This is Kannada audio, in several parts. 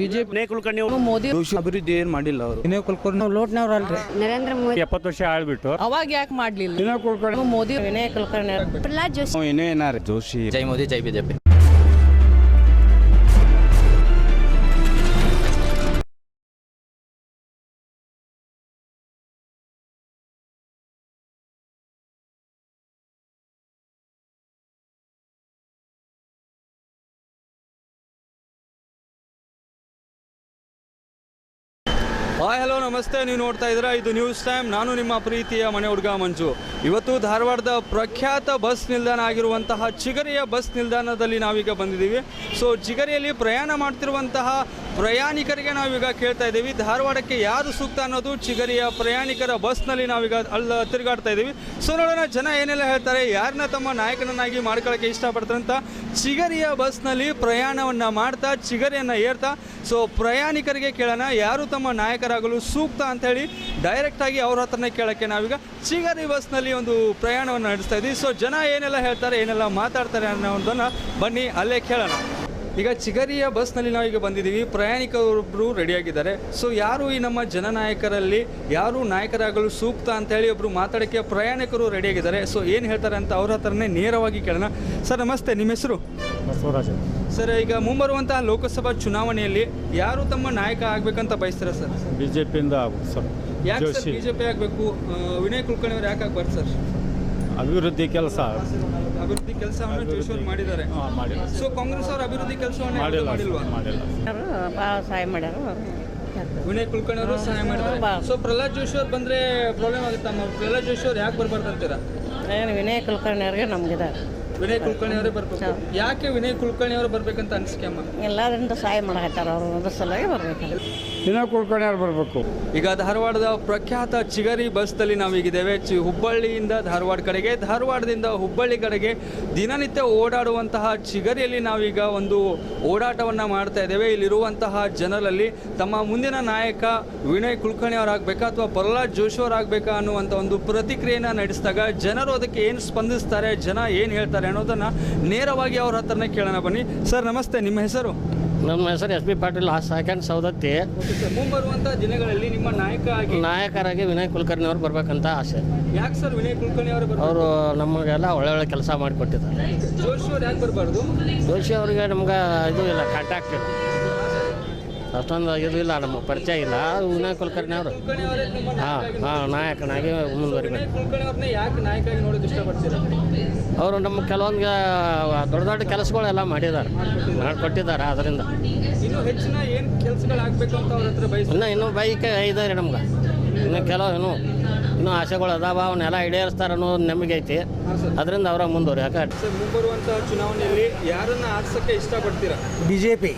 ಬಿಜೆಪಿ ವಿನಯ್ ಕುಲಕರ್ಣಿ ಅವರು. ಮೋದಿ ಅಭಿವೃದ್ಧಿ ಏನ್ ಮಾಡಿಲ್ಲ ಅವರು. ವಿನಯ್ ಕುಲಕರ್ಣಿ ಲೋಟ್ನವ್ರಲ್ರಿ. ನರೇಂದ್ರ ಮೋದಿ ಎಪ್ಪತ್ತು ವರ್ಷ ಆಳ್ಬಿಟ್ಟು. ಅವಾಗ ಯಾಕೆ ಮಾಡ್ಲಿಲ್ಲ? ವಿನಯ್ ಕುಲಕರ್ಣಿ ಮೋದಿ ವಿನಯ್ ಕುಲಕರ್ಣಿ ಪ್ರಹ್ಲಾದ್ ಜೋಶಿ. ಇನ್ನೂ ಏನಾರ ಜೋಶಿ ಜೈ ಮೋದಿ ಜೈ ಬಿಜೆಪಿ. ನಮಸ್ತೆ, ನೀವು ನೋಡ್ತಾ ಇದ್ದೀರಾ, ಇದು ನ್ಯೂಸ್ ಟೈಮ್. ನಾನು ನಿಮ್ಮ ಪ್ರೀತಿಯ ಮನೆ ಹುಡುಗ ಮಂಜು. ಇವತ್ತು ಧಾರವಾಡದ ಪ್ರಖ್ಯಾತ ಬಸ್ ನಿಲ್ದಾಣ ಆಗಿರುವಂತಹ ಚಿಗರಿಯ ಬಸ್ ನಿಲ್ದಾಣದಲ್ಲಿ ನಾವೀಗ ಬಂದಿದ್ದೀವಿ. ಸೊ ಚಿಗರಿಯಲ್ಲಿ ಪ್ರಯಾಣ ಮಾಡ್ತಿರುವಂತಹ ಪ್ರಯಾಣಿಕರಿಗೆ ನಾವೀಗ ಕೇಳ್ತಾ ಇದ್ದೀವಿ. ಧಾರವಾಡಕ್ಕೆ ಯಾರು ಸೂಕ್ತ ಅನ್ನೋದು ಚಿಗರಿಯ ಪ್ರಯಾಣಿಕರ ಬಸ್ನಲ್ಲಿ ನಾವೀಗ ಅಲ್ಲ ತಿರುಗಾಡ್ತಾ ಇದ್ದೀವಿ. ಸೊ ನೋಡೋಣ, ಜನ ಏನೆಲ್ಲ ಹೇಳ್ತಾರೆ ಯಾರನ್ನ ತಮ್ಮ ನಾಯಕನನ್ನಾಗಿ ಮಾಡ್ಕೊಳ್ಳೋಕ್ಕೆ ಇಷ್ಟಪಡ್ತಾರೆ ಅಂತ. ಚಿಗರಿಯ ಬಸ್ನಲ್ಲಿ ಪ್ರಯಾಣವನ್ನು ಮಾಡ್ತಾ, ಚಿಗರಿಯನ್ನು ಏರ್ತಾ. ಸೊ ಪ್ರಯಾಣಿಕರಿಗೆ ಕೇಳೋಣ, ಯಾರು ತಮ್ಮ ನಾಯಕರಾಗಲು ಸೂಕ್ತ ಅಂತ ಹೇಳಿ ಡೈರೆಕ್ಟ್ ಆಗಿ ಅವ್ರ ಹತ್ರನೇ ಕೇಳೋಕ್ಕೆ ನಾವೀಗ ಚಿಗರಿ ಬಸ್ನಲ್ಲಿ ಒಂದು ಪ್ರಯಾಣವನ್ನು ನಡೆಸ್ತಾ ಇದ್ದೀವಿ. ಸೊ ಜನ ಏನೆಲ್ಲ ಹೇಳ್ತಾರೆ, ಏನೆಲ್ಲ ಮಾತಾಡ್ತಾರೆ ಅನ್ನೋ ಒಂದನ್ನು ಬನ್ನಿ, ಅಲ್ಲೇ ಕೇಳೋಣ. ಈಗ ಚಿಗರಿಯ ಬಸ್ನಲ್ಲಿ ನಾವೀಗ ಬಂದಿದ್ದೀವಿ. ಪ್ರಯಾಣಿಕರೊಬ್ಬರು ರೆಡಿಯಾಗಿದ್ದಾರೆ. ಸೊ ಯಾರು ಈ ನಮ್ಮ ಜನನಾಯಕರಲ್ಲಿ ಯಾರು ನಾಯಕರಾಗಲು ಸೂಕ್ತ ಅಂತ ಹೇಳಿ ಒಬ್ಬರು ಮಾತಾಡೋಕ್ಕೆ ಪ್ರಯಾಣಿಕರು ರೆಡಿಯಾಗಿದ್ದಾರೆ. ಸೊ ಏನು ಹೇಳ್ತಾರೆ ಅಂತ ಅವ್ರ ಹತ್ರನೇ ನೇರವಾಗಿ ಕೇಳೋಣ. ಸರ್ ನಮಸ್ತೆ. ನಿಮ್ಮ ಹೆಸರು? ಬಸವರಾಜ ಸರ್ ಈಗ ಮುಂಬರುವಂತಹ ಲೋಕಸಭಾ ಚುನಾವಣೆಯಲ್ಲಿ ಯಾರು ತಮ್ಮ ನಾಯಕ ಆಗ್ಬೇಕಂತ ಬಯಸ್ತಾರೆ ಸರ್ ಬಿಜೆಪಿಯಿಂದ ಆಗುತ್ತೆ ಸರ್ ಯಾಕೆ ಸರ್ ಜೋಶಿ. ಬಿಜೆಪಿ ಆಗಬೇಕು? ವಿನಯ್ ಕುಲಕರ್ಣಿ ಅವ್ರು ಯಾಕೆ ಆಗ್ಬಾರ್ದು ಸರ್ ಅಭಿವೃದ್ಧಿ ಕೆಲಸ. ಅಭಿವೃದ್ಧಿ ಕೆಲಸವನ್ನು ಜೋಶಿ ಅವರು ಮಾಡಿದ್ದಾರೆ. ಸೊ ಕಾಂಗ್ರೆಸ್ ಅವರು ಅಭಿವೃದ್ಧಿ ಕೆಲಸವನ್ನು ಮಾಡಿಲ್ವಾ? ಭಾಳ ಸಹಾಯ ಮಾಡ್ಯಾರ. ವಿನಯ್ ಕುಲಕರ್ಣಿ ಅವರು ಸಹಾಯ ಮಾಡಿದ್ದಾರೆ. ಸೊ ಪ್ರಹ್ಲಾದ್ ಜೋಶಿ ಅವ್ರು ಬಂದ್ರೆ ಪ್ರಾಬ್ಲಮ್ ಆಗುತ್ತಮ್ಮ ಪ್ರಹ್ಲಾದ್ ಜೋಶಿ ಅವ್ರು ಯಾಕೆ ಬರ್ಬಾರ್ದು ಅಂತೀರಾ? ಏನು ವಿನಯ್ ಕುಲಕರ್ಣಿ ಅವ್ರಿಗೆ ನಮ್ಗಿದೆ ವಿನಯ್ ಕುಲಕರ್ಣಿ ಅವರೇ ಬರ್ಬೇಕು. ಯಾಕೆ ವಿನಯ್ ಕುಲಕರ್ಣಿ ಅವರು ಬರ್ಬೇಕಂತ ಅನಿಸಿಕೆ ಅಮ್ಮ? ಎಲ್ಲರಿಂದ ಸಹಾಯ ಮಾಡಕತ್ತಾರ ಅವರು ಅದ್ರ ಸಲುವಾಗಿ ಬರ್ಬೇಕು. ಕುಲಕರ್ಣಿ ಅವ್ರು ಬರಬೇಕು. ಈಗ ಧಾರವಾಡದ ಪ್ರಖ್ಯಾತ ಚಿಗರಿ ಬಸ್ನಲ್ಲಿ ನಾವೀಗಿದ್ದೇವೆ. ಚಿ ಹುಬ್ಬಳ್ಳಿಯಿಂದ ಧಾರವಾಡ ಕಡೆಗೆ, ಧಾರವಾಡದಿಂದ ಹುಬ್ಬಳ್ಳಿ ಕಡೆಗೆ ದಿನನಿತ್ಯ ಓಡಾಡುವಂತಹ ಚಿಗರಿಯಲ್ಲಿ ನಾವೀಗ ಒಂದು ಓಡಾಟವನ್ನು ಮಾಡ್ತಾ ಇದ್ದೇವೆ. ಇಲ್ಲಿರುವಂತಹ ಜನರಲ್ಲಿ ತಮ್ಮ ಮುಂದಿನ ನಾಯಕ ವಿನಯ್ ಕುಲಕರ್ಣಿ ಅವರಾಗಬೇಕಾ ಅಥವಾ ಪ್ರಹ್ಲಾದ್ ಜೋಶಿ ಅವರಾಗಬೇಕಾ ಅನ್ನುವಂಥ ಒಂದು ಪ್ರತಿಕ್ರಿಯೆಯನ್ನು ನಡೆಸಿದಾಗ ಜನರು ಅದಕ್ಕೆ ಏನು ಸ್ಪಂದಿಸ್ತಾರೆ, ಜನ ಏನು ಹೇಳ್ತಾರೆ ಅನ್ನೋದನ್ನು ನೇರವಾಗಿ ಅವ್ರ ಹತ್ರನೇ ಕೇಳೋಣ ಬನ್ನಿ. ಸರ್, ನಮಸ್ತೆ. ನಿಮ್ಮ ಹೆಸರು? ನಮ್ಮ ಹೆಸರು S B Patil second Saundatti. ಮುಂಬರುವಂತ ದಿನಗಳಲ್ಲಿ ನಿಮ್ಮ ನಾಯಕ ನಾಯಕರಾಗಿ ವಿನಯ್ ಕುಲಕರ್ಣಿ ಅವರು ಬರ್ಬೇಕಂತ ಆಸೆ. ಯಾಕೆ ಸರ್ ವಿನಯ್ ಕುಲಕರ್ಣಿ ಅವರು ಅವರು ನಮಗೆಲ್ಲ ಒಳ್ಳೆ ಒಳ್ಳೆ ಕೆಲಸ ಮಾಡಿಕೊಟ್ಟಿದ್ದಾರೆ. ಜೋಶಿ ಅವ್ರು ಯಾಕೆ ಬರಬಾರ್ದು? ಜೋಶಿ ಅವರಿಗೆ ನಮ್ಗೆ ಇದು ಇಲ್ಲ ಕಾಂಟ್ಯಾಕ್ಟ್ ಇಲ್ಲ. ಅಷ್ಟೊಂದು ಇದು ಇಲ್ಲ ನಮ್ಮ ಪರಿಚಯ ಇಲ್ಲ. ವಿನಾಯಕ್ ಕುಲಕರ್ಣಿ ಅವರು. ಹಾಂ ಹಾಂ ನಾಯಕನಾಗಿ ಮುಂದುವರಿಬೇಕು. ಅವರು ನಮ್ಮ ಕೆಲವೊಂದು ದೊಡ್ಡ ದೊಡ್ಡ ಕೆಲಸಗಳೆಲ್ಲ ಮಾಡಿದ್ದಾರೆ ಮಾಡಿಕೊಟ್ಟಿದ್ದಾರೆ ಅದರಿಂದ. ಇನ್ನು ಇನ್ನು ಇನ್ನೂ ಬೈಕ್ ರೀ ನಮ್ಗೆ. ಇನ್ನು ಕೆಲವು ಇನ್ನೂ ಇನ್ನೂ ಆಸೆಗಳು ಅದಾವ ಅವನ್ನೆಲ್ಲ ಈಡೇರಿಸ್ತಾರೆ ಅನ್ನೋ ನಮಗೆ ಐತಿ. ಅದರಿಂದ ಅವರ ಮುಂದುವರಿ ಯಾಕೆ ಮುಂಬರುವಂತಹ ಚುನಾವಣೆಯಲ್ಲಿ ಯಾರನ್ನ ಆರಿಸಕ್ಕೆ ಇಷ್ಟಪಡ್ತೀರಾ? ಬಿ ಜೆ ಪಿ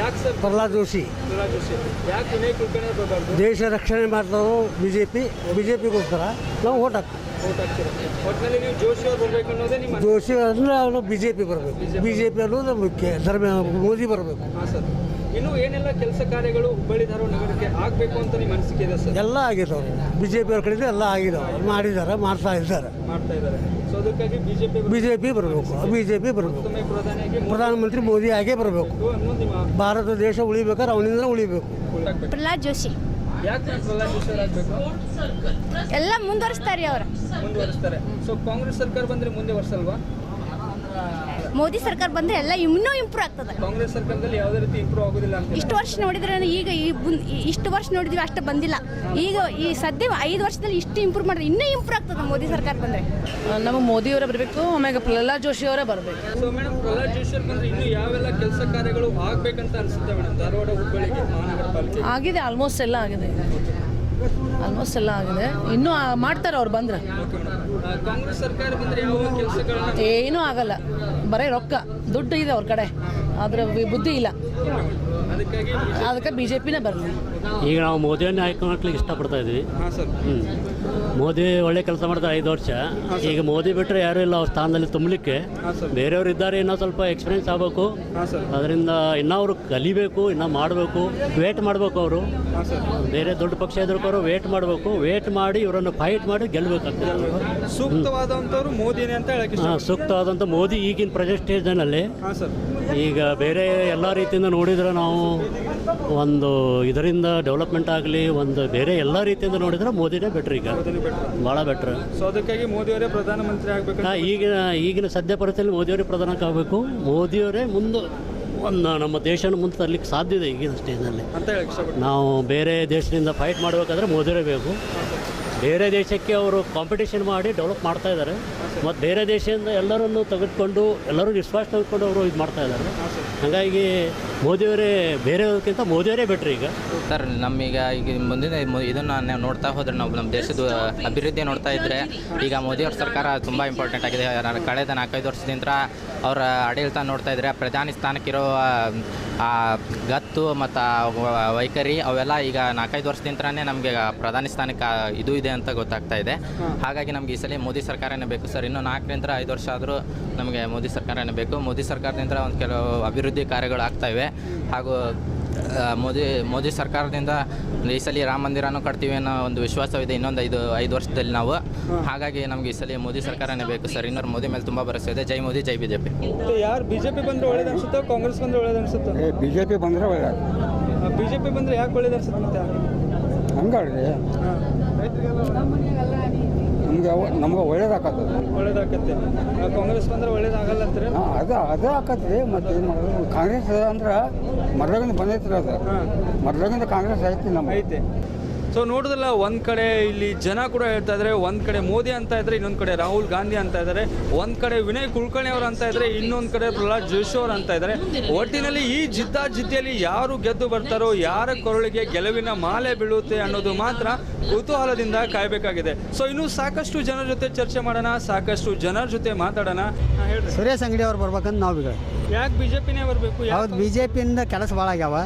ಯಾಕೆ ಸರ್? ಪ್ರಹ್ಲಾದ್ ಜೋಶಿ. ಪ್ರಹ್ಲಾದ್ ಜೋಶಿ. ಯಾಕೆ ವಿನಯ್ ಕುಲಕರ್ಣಿ ಬರಬಾರ್ದು? ದೇಶ ರಕ್ಷಣೆ ಮಾಡ್ತಾರೋ B J P B J ಪಿಗೋಸ್ಕರ ನಾವು ಓಟ್ ಹಾಕ್ತೀವಿ. ಓಟ್ ಹಾಕ್ತೀರಾ? ಒಟ್ಟಿನಲ್ಲಿ ನೀವು ಜೋಶಿ ಅವ್ರು ಬರ್ಬೇಕು ಅನ್ನೋದೇ ನಿಮ್ಮ ಜೋಶಿ ಅಂದರೆ ಅವನು ಬಿ ಜೆ ಪಿ ಬರಬೇಕು. ಬಿ ಜೆ ಪಿ ಅನ್ನೋದು ಮುಖ್ಯ. ಧರ್ಮ ಮೋದಿ ಬರಬೇಕು. ಹಾಂ ಸರ್. ಇನ್ನು ಏನೆಲ್ಲ ಕೆಲಸ ಕಾರ್ಯಗಳು ಹುಬ್ಬಳ್ಳಿ ಧಾರವಾಡ ನಗರಕ್ಕೆ ಆಗಬೇಕು ಅಂತ ನಿಮ್ಮ ಅನಿಸಿಕೆ ಇದೆ ಸರ್? ಎಲ್ಲ ಆಗಿದೆ ಬಿ ಜೆ ಪಿ ಅವ್ರ ಕಡೆಯಿಂದ ಎಲ್ಲ ಆಗಿದೆ ಮಾಡಿದ್ದಾರೆ ಮಾಡ್ತಾ ಇದ್ದಾರೆ. ಮಾಡ್ತಾ ಇದ್ದಾರೆ. ಬಿ ಜೆ ಪಿ ಬರಬೇಕು ಬಿ ಜೆ ಪಿ ಬರಬೇಕು ಪ್ರಧಾನಮಂತ್ರಿ ಮೋದಿ ಆಗೇ ಬರಬೇಕು. ಭಾರತ ದೇಶ ಉಳಿಬೇಕಾದ್ರೆ ಅವನಿಂದ ಉಳಿಬೇಕು. ಪ್ರಹ್ಲಾದ್ ಜೋಶಿ. ಎಲ್ಲ ಮುಂದುವರಿಸ್ತಾರೆ ಅವರು. ಮುಂದುವರಿಸ್ತಾರೆ. ಸೊ ಕಾಂಗ್ರೆಸ್ ಸರ್ಕಾರ ಬಂದ್ರೆ ಮುಂದೆ ವರ್ಷಲ್ವಾ? ಮೋದಿ ಸರ್ಕಾರ ಬಂದ್ರೆ ಎಲ್ಲ ಇನ್ನೂ ಇಂಪ್ರೂವ್ ಆಗ್ತದೆ. ಕಾಂಗ್ರೆಸ್ ಸರ್ಕಾರದಲ್ಲಿ ಯಾವುದೇ ರೀತಿ ಇಂಪ್ರೂವ್ ಆಗೋದಿಲ್ಲ ಅಂತ ಇಷ್ಟು ವರ್ಷ ನೋಡಿದ್ರೆ ಈಗ ಈ ಬುನ್- ಈ- ಇಷ್ಟು ವರ್ಷ ನೋಡಿದ್ವಿ ಅಷ್ಟು ಬಂದಿಲ್ಲ. ಈಗ ಈ ಸದ್ಯ ಐದು ವರ್ಷದಲ್ಲಿ ಇಷ್ಟು ಇಂಪ್ರೂವ್ ಮಾಡಿದ್ರೆ ಇನ್ನೂ ಇಂಪ್ರೂವ್ ಆಗ್ತದೆ ಮೋದಿ ಸರ್ಕಾರ ಬಂದ್ರೆ. ನಮ್ಮ ಮೋದಿಯವರೇ ಬರಬೇಕು ಆಮೇಲೆ ಪ್ರಹ್ಲಾದ್ ಜೋಶಿ ಅವರೇ ಬರಬೇಕು. ಸೊ ಮೇಡಮ್ ಪ್ರಹ್ಲಾದ್ ಜೋಶಿ ಅವ್ರು ಬಂದ್ರೆ ಇನ್ನು ಯಾವೆಲ್ಲ ಕೆಲಸ ಕಾರ್ಯಗಳು ಆಗ್ಬೇಕಂತ ಅನ್ಸುತ್ತೆ ಮೇಡಮ್ ಧಾರವಾಡ ಹುಬ್ಬಳ್ಳಿಗೆ ಮಹಾನಗರ ಪಾಲಿಕೆ. ಆಗಿದೆ ಆಲ್ಮೋಸ್ಟ್ ಎಲ್ಲ ಆಗಿದೆ. ಆಲ್ಮೋಸ್ಟ್ ಎಲ್ಲ ಆಗಿದೆ. ಇನ್ನೂ ಆ- ಮಾಡ್ತಾರೆ ಅವ್ರು ಬಂದ್ರೆ. ಕಾಂಗ್ರೆಸ್ ಸರ್ಕಾರ ಬಂದ್ರೆ ಯಾವ ಕೆಲಸಗಳನ್ನ ಏನೂ ಆಗಲ್ಲ. ಬರೀ ರೊಕ್ಕ ದುಡ್ಡು ಇದೆ ಅವ್ರ ಕಡೆ ಆದರೆ ಬುದ್ಧಿ ಇಲ್ಲ. ಅದಕ್ಕೆ ಬಿ ಜೆ ಪಿನೇ ಬರಲಿ. ಈಗ ನಾವು ಮೋದಿಯನ್ನು ಆಯ್ಕೆ ಮಾಡ್ಲಿಕ್ಕೆ ಇಷ್ಟಪಡ್ತಾ ಇದ್ವಿ ಹಾಂ ಸರ್ ಹ್ಞೂ ಮೋದಿ ಒಳ್ಳೆ ಕೆಲಸ ಮಾಡ್ತಾರೆ ಐದು ವರ್ಷ. ಈಗ ಮೋದಿ ಬಿಟ್ಟರೆ ಯಾರೂ ಇಲ್ಲ ಅವ್ರ ಸ್ಥಾನದಲ್ಲಿ ತುಂಬಲಿಕ್ಕೆ. ಬೇರೆಯವರು ಇದ್ದಾರೆ ಇನ್ನೂ ಸ್ವಲ್ಪ ಎಕ್ಸ್ಪೀರಿಯನ್ಸ್ ಆಗಬೇಕು. ಹಾಂ ಸರ್ ಅದರಿಂದ ಇನ್ನೂ ಅವರು ಕಲಿಬೇಕು ಇನ್ನೂ ಮಾಡಬೇಕು. ವೇಟ್ ಮಾಡಬೇಕು ಅವರು. ಹಾಂ ಸರ್ ಬೇರೆ ದೊಡ್ಡ ಪಕ್ಷ ಎದುರ್ಕೋರು ವೇಟ್ ಮಾಡಬೇಕು. ವೇಟ್ ಮಾಡಿ ಇವರನ್ನು ಫೈಟ್ ಮಾಡಿ ಗೆಲ್ಲಬೇಕಾಗ್ತದೆ ಅವರು ಸೂಕ್ತವಾದಂಥವ್ರು ಮೋದಿನೇ ಅಂತ ಹೇಳಕ್ಕೆ ಇಷ್ಟ ಹಾಂ ಸೂಕ್ತವಾದಂಥ ಮೋದಿ ಈಗಿನ ಪ್ರೆಸೆಂಟ್ ಸ್ಟೇಜ್ನಲ್ಲಿ ಹಾಂ ಸರ್ ಈಗ ಬೇರೆ ಎಲ್ಲ ರೀತಿಯಿಂದ ನೋಡಿದರೆ ನಾವು ಒಂದು ಇದರಿಂದ ಡೆವಲಪ್ಮೆಂಟ್ ಆಗಲಿ ಒಂದು ಬೇರೆ ಎಲ್ಲ ರೀತಿಯಿಂದ ನೋಡಿದರೆ ಮೋದಿನೇ ಬೆಟ್ರ್ ಈಗ. ಭಾಳ ಬೆಟ್ರ್ ಸೊ ಅದಕ್ಕಾಗಿ ಮೋದಿಯವರೇ ಪ್ರಧಾನಮಂತ್ರಿ ಆಗಬೇಕು ಹಾಂ ಈಗಿನ ಈಗಿನ ಸದ್ಯ ಪರಿಸ್ಥಿತಿಯಲ್ಲಿ ಮೋದಿಯವರೇ ಪ್ರಧಾನಕ್ಕಾಗಬೇಕು ಮೋದಿಯವರೇ ಮುಂದೆ ಒಂದು ನಮ್ಮ ದೇಶನ ಮುಂದೆ ತರಲಿಕ್ಕೆ ಸಾಧ್ಯ ಇದೆ ಈಗಿನ ಸ್ಟೇಜ್ನಲ್ಲಿ ನಾವು ಬೇರೆ ದೇಶದಿಂದ ಫೈಟ್ ಮಾಡಬೇಕಾದ್ರೆ ಮೋದಿರೇ ಬೇಕು. ಬೇರೆ ದೇಶಕ್ಕೆ ಅವರು ಕಾಂಪಿಟೇಷನ್ ಮಾಡಿ ಡೆವಲಪ್ ಮಾಡ್ತಾ ಇದ್ದಾರೆ. ಮತ್ತು ಬೇರೆ ದೇಶದಿಂದ ಎಲ್ಲರನ್ನು ತೆಗೆದುಕೊಂಡು ಎಲ್ಲರೂ ವಿಶ್ವಾಸ ತೆಗೆದುಕೊಂಡು ಅವರು ಇದು ಮಾಡ್ತಾ ಇದ್ದಾರೆ. ಹಾಗಾಗಿ ಮೋದಿಯವರೇ ಬೇರೆಯವ್ರಿಗಿಂತ ಮೋದಿಯವರೇ ಬೆಟ್ರ್ ಈಗ. ಸರ್ ನಮ್ಮೀಗ ಈಗ ಮುಂದಿನ ಮು- ಇದನ್ನ ನಾವು ನೋಡ್ತಾ ಹೋದ್ರೆ ನಾವು ನಮ್ಮ ದೇಶದ ಅಭಿವೃದ್ಧಿ ನೋಡ್ತಾ ಇದ್ದರೆ ಈಗ ಮೋದಿಯವ್ರ ಸರ್ಕಾರ ತುಂಬ ಇಂಪಾರ್ಟೆಂಟ್ ಆಗಿದೆ. ನಾನು ಕಳೆದ ನಾಲ್ಕೈದು ವರ್ಷದಿಂದ ಅವರ ಆಡಳಿತ ನೋಡ್ತಾ ಇದ್ದರೆ ಪ್ರಧಾನಿ ಸ್ಥಾನಕ್ಕಿರೋ, ಆ ಗತ್ತು ಮತ್ತು ವೈಖರಿ ಅವೆಲ್ಲ ಈಗ ನಾಲ್ಕೈದು ವರ್ಷದಿಂದನೇ ನಮಗೆ ಪ್ರಧಾನಿ ಸ್ಥಾನಕ್ಕೆ ಇದು ಇದೆ ಅಂತ ಗೊತ್ತಾಗ್ತಾ ಇದೆ. ಹಾಗಾಗಿ ನಮ್ಗೆ ಈ ಸಲ ಮೋದಿ ಸರ್ಕಾರನೇ ಬೇಕು ಸರ್. ಇನ್ನೂ ನಾಲ್ಕರಿಂದ ಐದು ವರ್ಷ ಆದರೂ ನಮಗೆ ಮೋದಿ ಸರ್ಕಾರನೇ ಬೇಕು. ಮೋದಿ ಸರ್ಕಾರದಿಂದ ಒಂದು ಕೆಲವು ಅಭಿವೃದ್ಧಿ ಕಾರ್ಯಗಳು ಆಗ್ತಾ ಹಾಗೂ ಮೋದಿ ಮೋದಿ ಸರ್ಕಾರದಿಂದ ಈ ಸಲ ರಾಮ ಮಂದಿರನೂ ಕಟ್ತೀವಿ ಅನ್ನೋ ಒಂದು ವಿಶ್ವಾಸವಿದೆ ಇನ್ನೊಂದು ಐದು ಐದು ವರ್ಷದಲ್ಲಿ ನಾವು. ಹಾಗಾಗಿ ನಮಗೆ ಈ ಸಲ ಮೋದಿ ಸರ್ಕಾರನೇ ಬೇಕು ಸರ್. ಇನ್ನೊಂದು ಮೋದಿ ಮೇಲೆ ತುಂಬ ಭರವಸೆ ಇದೆ. ಜೈ ಮೋದಿ ಜೈ ಬಿ ಜೆ ಪಿ ಯಾರು ಬಿಜೆಪಿ ಬಂದ್ರೆ ಒಳ್ಳೇದು ಅನ್ಸುತ್ತೋ ಕಾಂಗ್ರೆಸ್ ಬಂದ್ರೆ ಒಳ್ಳೇದು ಅನ್ಸುತ್ತೋ? ಬಿ ಜೆ ಪಿ ಬಂದರೆ ಒಳ್ಳೆ ಬಿಜೆಪಿ ಬಂದ್ರೆ ಯಾಕೆ ಒಳ್ಳೇದು ಅನ್ಸುತ್ತೆ ಮತ್ತೆ? ಹಂಗಾಡ್ರಿ ನಮ್ಗೆ ನಮ್ಗೆ ಒಳ್ಳೇದಾಕತ್ತದ. ಒಳ್ಳೇದಾಕತ್ತೆ. ಕಾಂಗ್ರೆಸ್ ಬಂದ್ರೆ ಒಳ್ಳೇದಾಗಲ್ಲ ಅಂತಾರೆ? ಅದು ಅದೇ ಆಕತ್ರಿ ಮತ್ತೆ ಏನು ಮಾಡೋದು ಕಾಂಗ್ರೆಸ್ ಅಂದ್ರೆ ಮೊದ್ಲಾಗಿಂದ ಬಂದೈತ್ರಿ ಅದು. ಮೊದ್ಲಾಗಿಂದ ಕಾಂಗ್ರೆಸ್ ಐತಿ ನಮ್ಮ ಐತೆ. ಸೊ ನೋಡಿದ್ರಲ್ಲ ಒಂದು ಕಡೆ ಇಲ್ಲಿ ಜನ ಕೂಡ ಹೇಳ್ತಾ ಇದ್ದಾರೆ ಒಂದು ಕಡೆ ಮೋದಿ ಅಂತ ಇದ್ದಾರೆ ಇನ್ನೊಂದು ಕಡೆ ರಾಹುಲ್ ಗಾಂಧಿ ಅಂತ ಇದ್ದಾರೆ ಒಂದು ಕಡೆ ವಿನಯ್ ಕುಲಕರ್ಣಿ ಅವರು ಅಂತ ಇದ್ದಾರೆ ಇನ್ನೊಂದು ಕಡೆ ಪ್ರಹ್ಲಾದ್ ಜೋಶಿ ಅವರು ಅಂತ ಇದ್ದಾರೆ ಒಟ್ಟಿನಲ್ಲಿ ಈ ಜಿದ್ದಾಜಿದ್ದಿಯಲ್ಲಿ ಯಾರು ಗೆದ್ದು ಬರ್ತಾರೋ ಯಾರ ಕೊರಳಿಗೆ ಗೆಲುವಿನ ಮಾಲೆ ಬೀಳುತ್ತೆ ಅನ್ನೋದು ಮಾತ್ರ ಕುತೂಹಲದಿಂದ ಕಾಯಬೇಕಾಗಿದೆ. ಸೊ ಇನ್ನು ಸಾಕಷ್ಟು ಜನರ ಜೊತೆ ಚರ್ಚೆ ಮಾಡೋಣ ಸಾಕಷ್ಟು ಜನರ ಜೊತೆ ಮಾತಾಡೋಣ. ಸುರೇಶ್ ಅಂಗಡಿ ಅವ್ರು ಬರ್ಬೇಕಂತ ನಾವು ಯಾಕೆ ಬಿಜೆಪಿನೇ ಬರಬೇಕು? ಯಾವ್ದು ಬಿ ಜೆ ಪಿಯಿಂದ ಕೆಲಸ ಭಾಳ ಆಗ್ಯಾವ.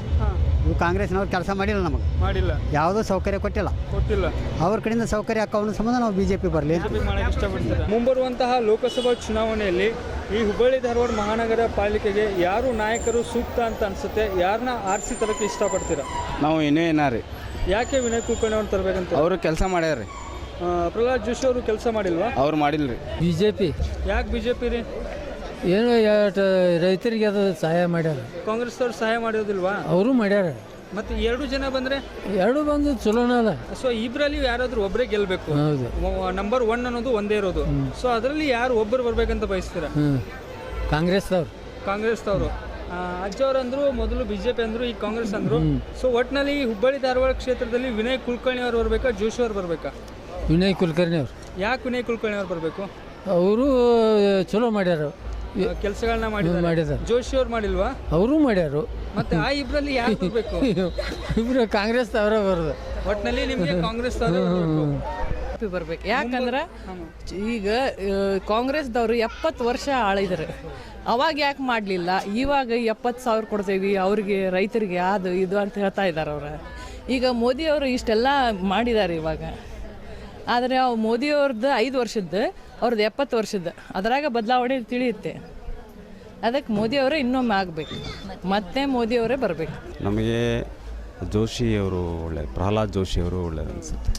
ಕಾಂಗ್ರೆಸ್ನವ್ರು ಕೆಲಸ ಮಾಡಿಲ್ಲ ನಮಗೆ. ಮಾಡಿಲ್ಲ. ಯಾವುದೂ ಸೌಕರ್ಯ ಕೊಟ್ಟಿಲ್ಲ. ಕೊಟ್ಟಿಲ್ಲ. ಅವ್ರ ಕಡೆಯಿಂದ ಸೌಕರ್ಯ ಹಾಕೋನ ಸಂಬಂಧ ನಾವು ಬಿ ಜೆ ಪಿ ಬರಲಿ ಇಷ್ಟಪಡ್ತಾರೆ. ಮುಂಬರುವಂತಹ ಲೋಕಸಭಾ ಚುನಾವಣೆಯಲ್ಲಿ ಈ ಹುಬ್ಬಳ್ಳಿ ಧಾರವಾಡ ಮಹಾನಗರ ಪಾಲಿಕೆಗೆ ಯಾರು ನಾಯಕರು ಸೂಕ್ತ ಅಂತ ಅನ್ಸುತ್ತೆ? ಯಾರನ್ನ ಆರಿಸಿ ತರಕ್ಕೆ ಇಷ್ಟಪಡ್ತೀರಾ? ನಾವು ಇನ್ನೇ ಏನಾರಿ? ಯಾಕೆ ವಿನಯ್ ಕುಲಕರ್ಣಿ ಅವ್ರು ತರಬೇಕಂತ? ಅವರು ಕೆಲಸ ಮಾಡ್ಯಾರ್ರಿ. ಆ, ಪ್ರಹ್ಲಾದ್ ಜೋಶಿ ಅವರು ಕೆಲಸ ಮಾಡಿಲ್ವಾ? ಅವ್ರು ಮಾಡಿಲ್ರಿ. ಬಿ ಜೆ ಪಿ ಯಾಕೆ ಬಿಜೆಪಿ ರೀ? ಏನು ರೈತರಿಗೆ ಅದು ಸಹಾಯ ಮಾಡ್ಯಾರ. ಕಾಂಗ್ರೆಸ್ ಅವ್ರು ಸಹಾಯ ಮಾಡೋದಿಲ್ವಾ ಅವರು ಮಾಡ್ಯಾರ. ಮತ್ತೆ ಎರಡು ಜನ ಬಂದ್ರೆ? ಎರಡು ಬಂದು ಚಲೋನ ಸೊ ಇಬ್ಬರಲ್ಲಿ ಯಾರಾದರೂ ಒಬ್ಬರೇ ಗೆಲ್ಬೇಕು. ಹೌದು. ನಂಬರ್ ಒನ್ ಅನ್ನೋದು ಒಂದೇ ಇರೋದು. ಸೊ ಅದರಲ್ಲಿ ಯಾರು ಒಬ್ಬರು ಬರ್ಬೇಕಂತ ಬಯಸ್ತೀರಾ? ಹ್ಞೂ ಕಾಂಗ್ರೆಸ್ದವ್ರು. ಕಾಂಗ್ರೆಸ್ದವರು. ಅಜ್ಜ ಅಂದ್ರು ಮೊದಲು ಬಿಜೆಪಿ ಅಂದ್ರು ಈಗ ಕಾಂಗ್ರೆಸ್ ಅಂದ್ರು. ಸೊ ಒಟ್ಟಿನಲ್ಲಿ ಈ ಹುಬ್ಬಳ್ಳಿ ಧಾರವಾಡ ಕ್ಷೇತ್ರದಲ್ಲಿ ವಿನಯ್ ಕುಲಕರ್ಣಿ ಅವ್ರು ಬರ್ಬೇಕಾ ಜೋಶಿ ಅವ್ರು ಬರ್ಬೇಕಾ? ವಿನಯ್ ಕುಲಕರ್ಣಿ ಅವ್ರು. ಯಾಕೆ ವಿನಯ್ ಕುಲಕರ್ಣಿ ಅವ್ರು ಬರಬೇಕು? ಅವರು ಚಲೋ ಮಾಡ್ಯಾರ. ಕೆಲಸಗಳನ್ನ ಮಾಡಿದ್ದಾರೆ. ಮಾಡಿದ್ದಾರೆ. ಜೋಶಿ ಅವ್ರು ಮಾಡಿಲ್ವಾ? ಅವರು ಮಾಡ್ಯಾರು. ಮತ್ತೆ ಆ ಇಬ್ಬರಲ್ಲಿ ಯಾರು ಬರ್ಬೇಕು? ಇಬ್ರು ಕಾಂಗ್ರೆಸ್ದವರ ಬರೋದು. ಒಟ್ಟಿನಲ್ಲಿ ನಿಮಗೆ ಕಾಂಗ್ರೆಸ್ ಬರ್ಬೇಕು. ಯಾಕಂದ್ರೆ ಈಗ ಆ, ಕಾಂಗ್ರೆಸ್ದವರು ಎಪ್ಪತ್ತು ವರ್ಷ ಆಳಿದ್ರು. ಅವಾಗ ಯಾಕೆ ಮಾಡಲಿಲ್ಲ? ಇವಾಗ ಎಪ್ಪತ್ತು ಸಾವಿರ ಕೊಡ್ತೇವಿ ಅವ್ರಿಗೆ ರೈತರಿಗೆ ಅದು ಇದು ಅಂತ ಹೇಳ್ತಾ ಇದ್ದಾರೆ ಅವ್ರು. ಈಗ ಮೋದಿಯವರು ಇಷ್ಟೆಲ್ಲ ಮಾಡಿದ್ದಾರೆ ಇವಾಗ. ಆದರೆ ಅವು ಮೋದಿಯವ್ರದ್ದು ಐದು ವರ್ಷದ್ದು ಅವ್ರದ್ದು ಎಪ್ಪತ್ತು ವರ್ಷದ ಅದರಾಗ ಬದಲಾವಣೆ ತಿಳಿಯುತ್ತೆ. ಅದಕ್ಕೆ ಮೋದಿಯವರೇ ಇನ್ನೊಮ್ಮೆ ಆಗಬೇಕು. ಮತ್ತೆ ಮೋದಿಯವರೇ ಬರಬೇಕು. ನಮಗೆ ಜೋಶಿ ಅವರು ಒಳ್ಳೆ ಪ್ರಹ್ಲಾದ್ ಜೋಶಿ ಅವರು ಒಳ್ಳೆಯದು ಅನಿಸುತ್ತೆ.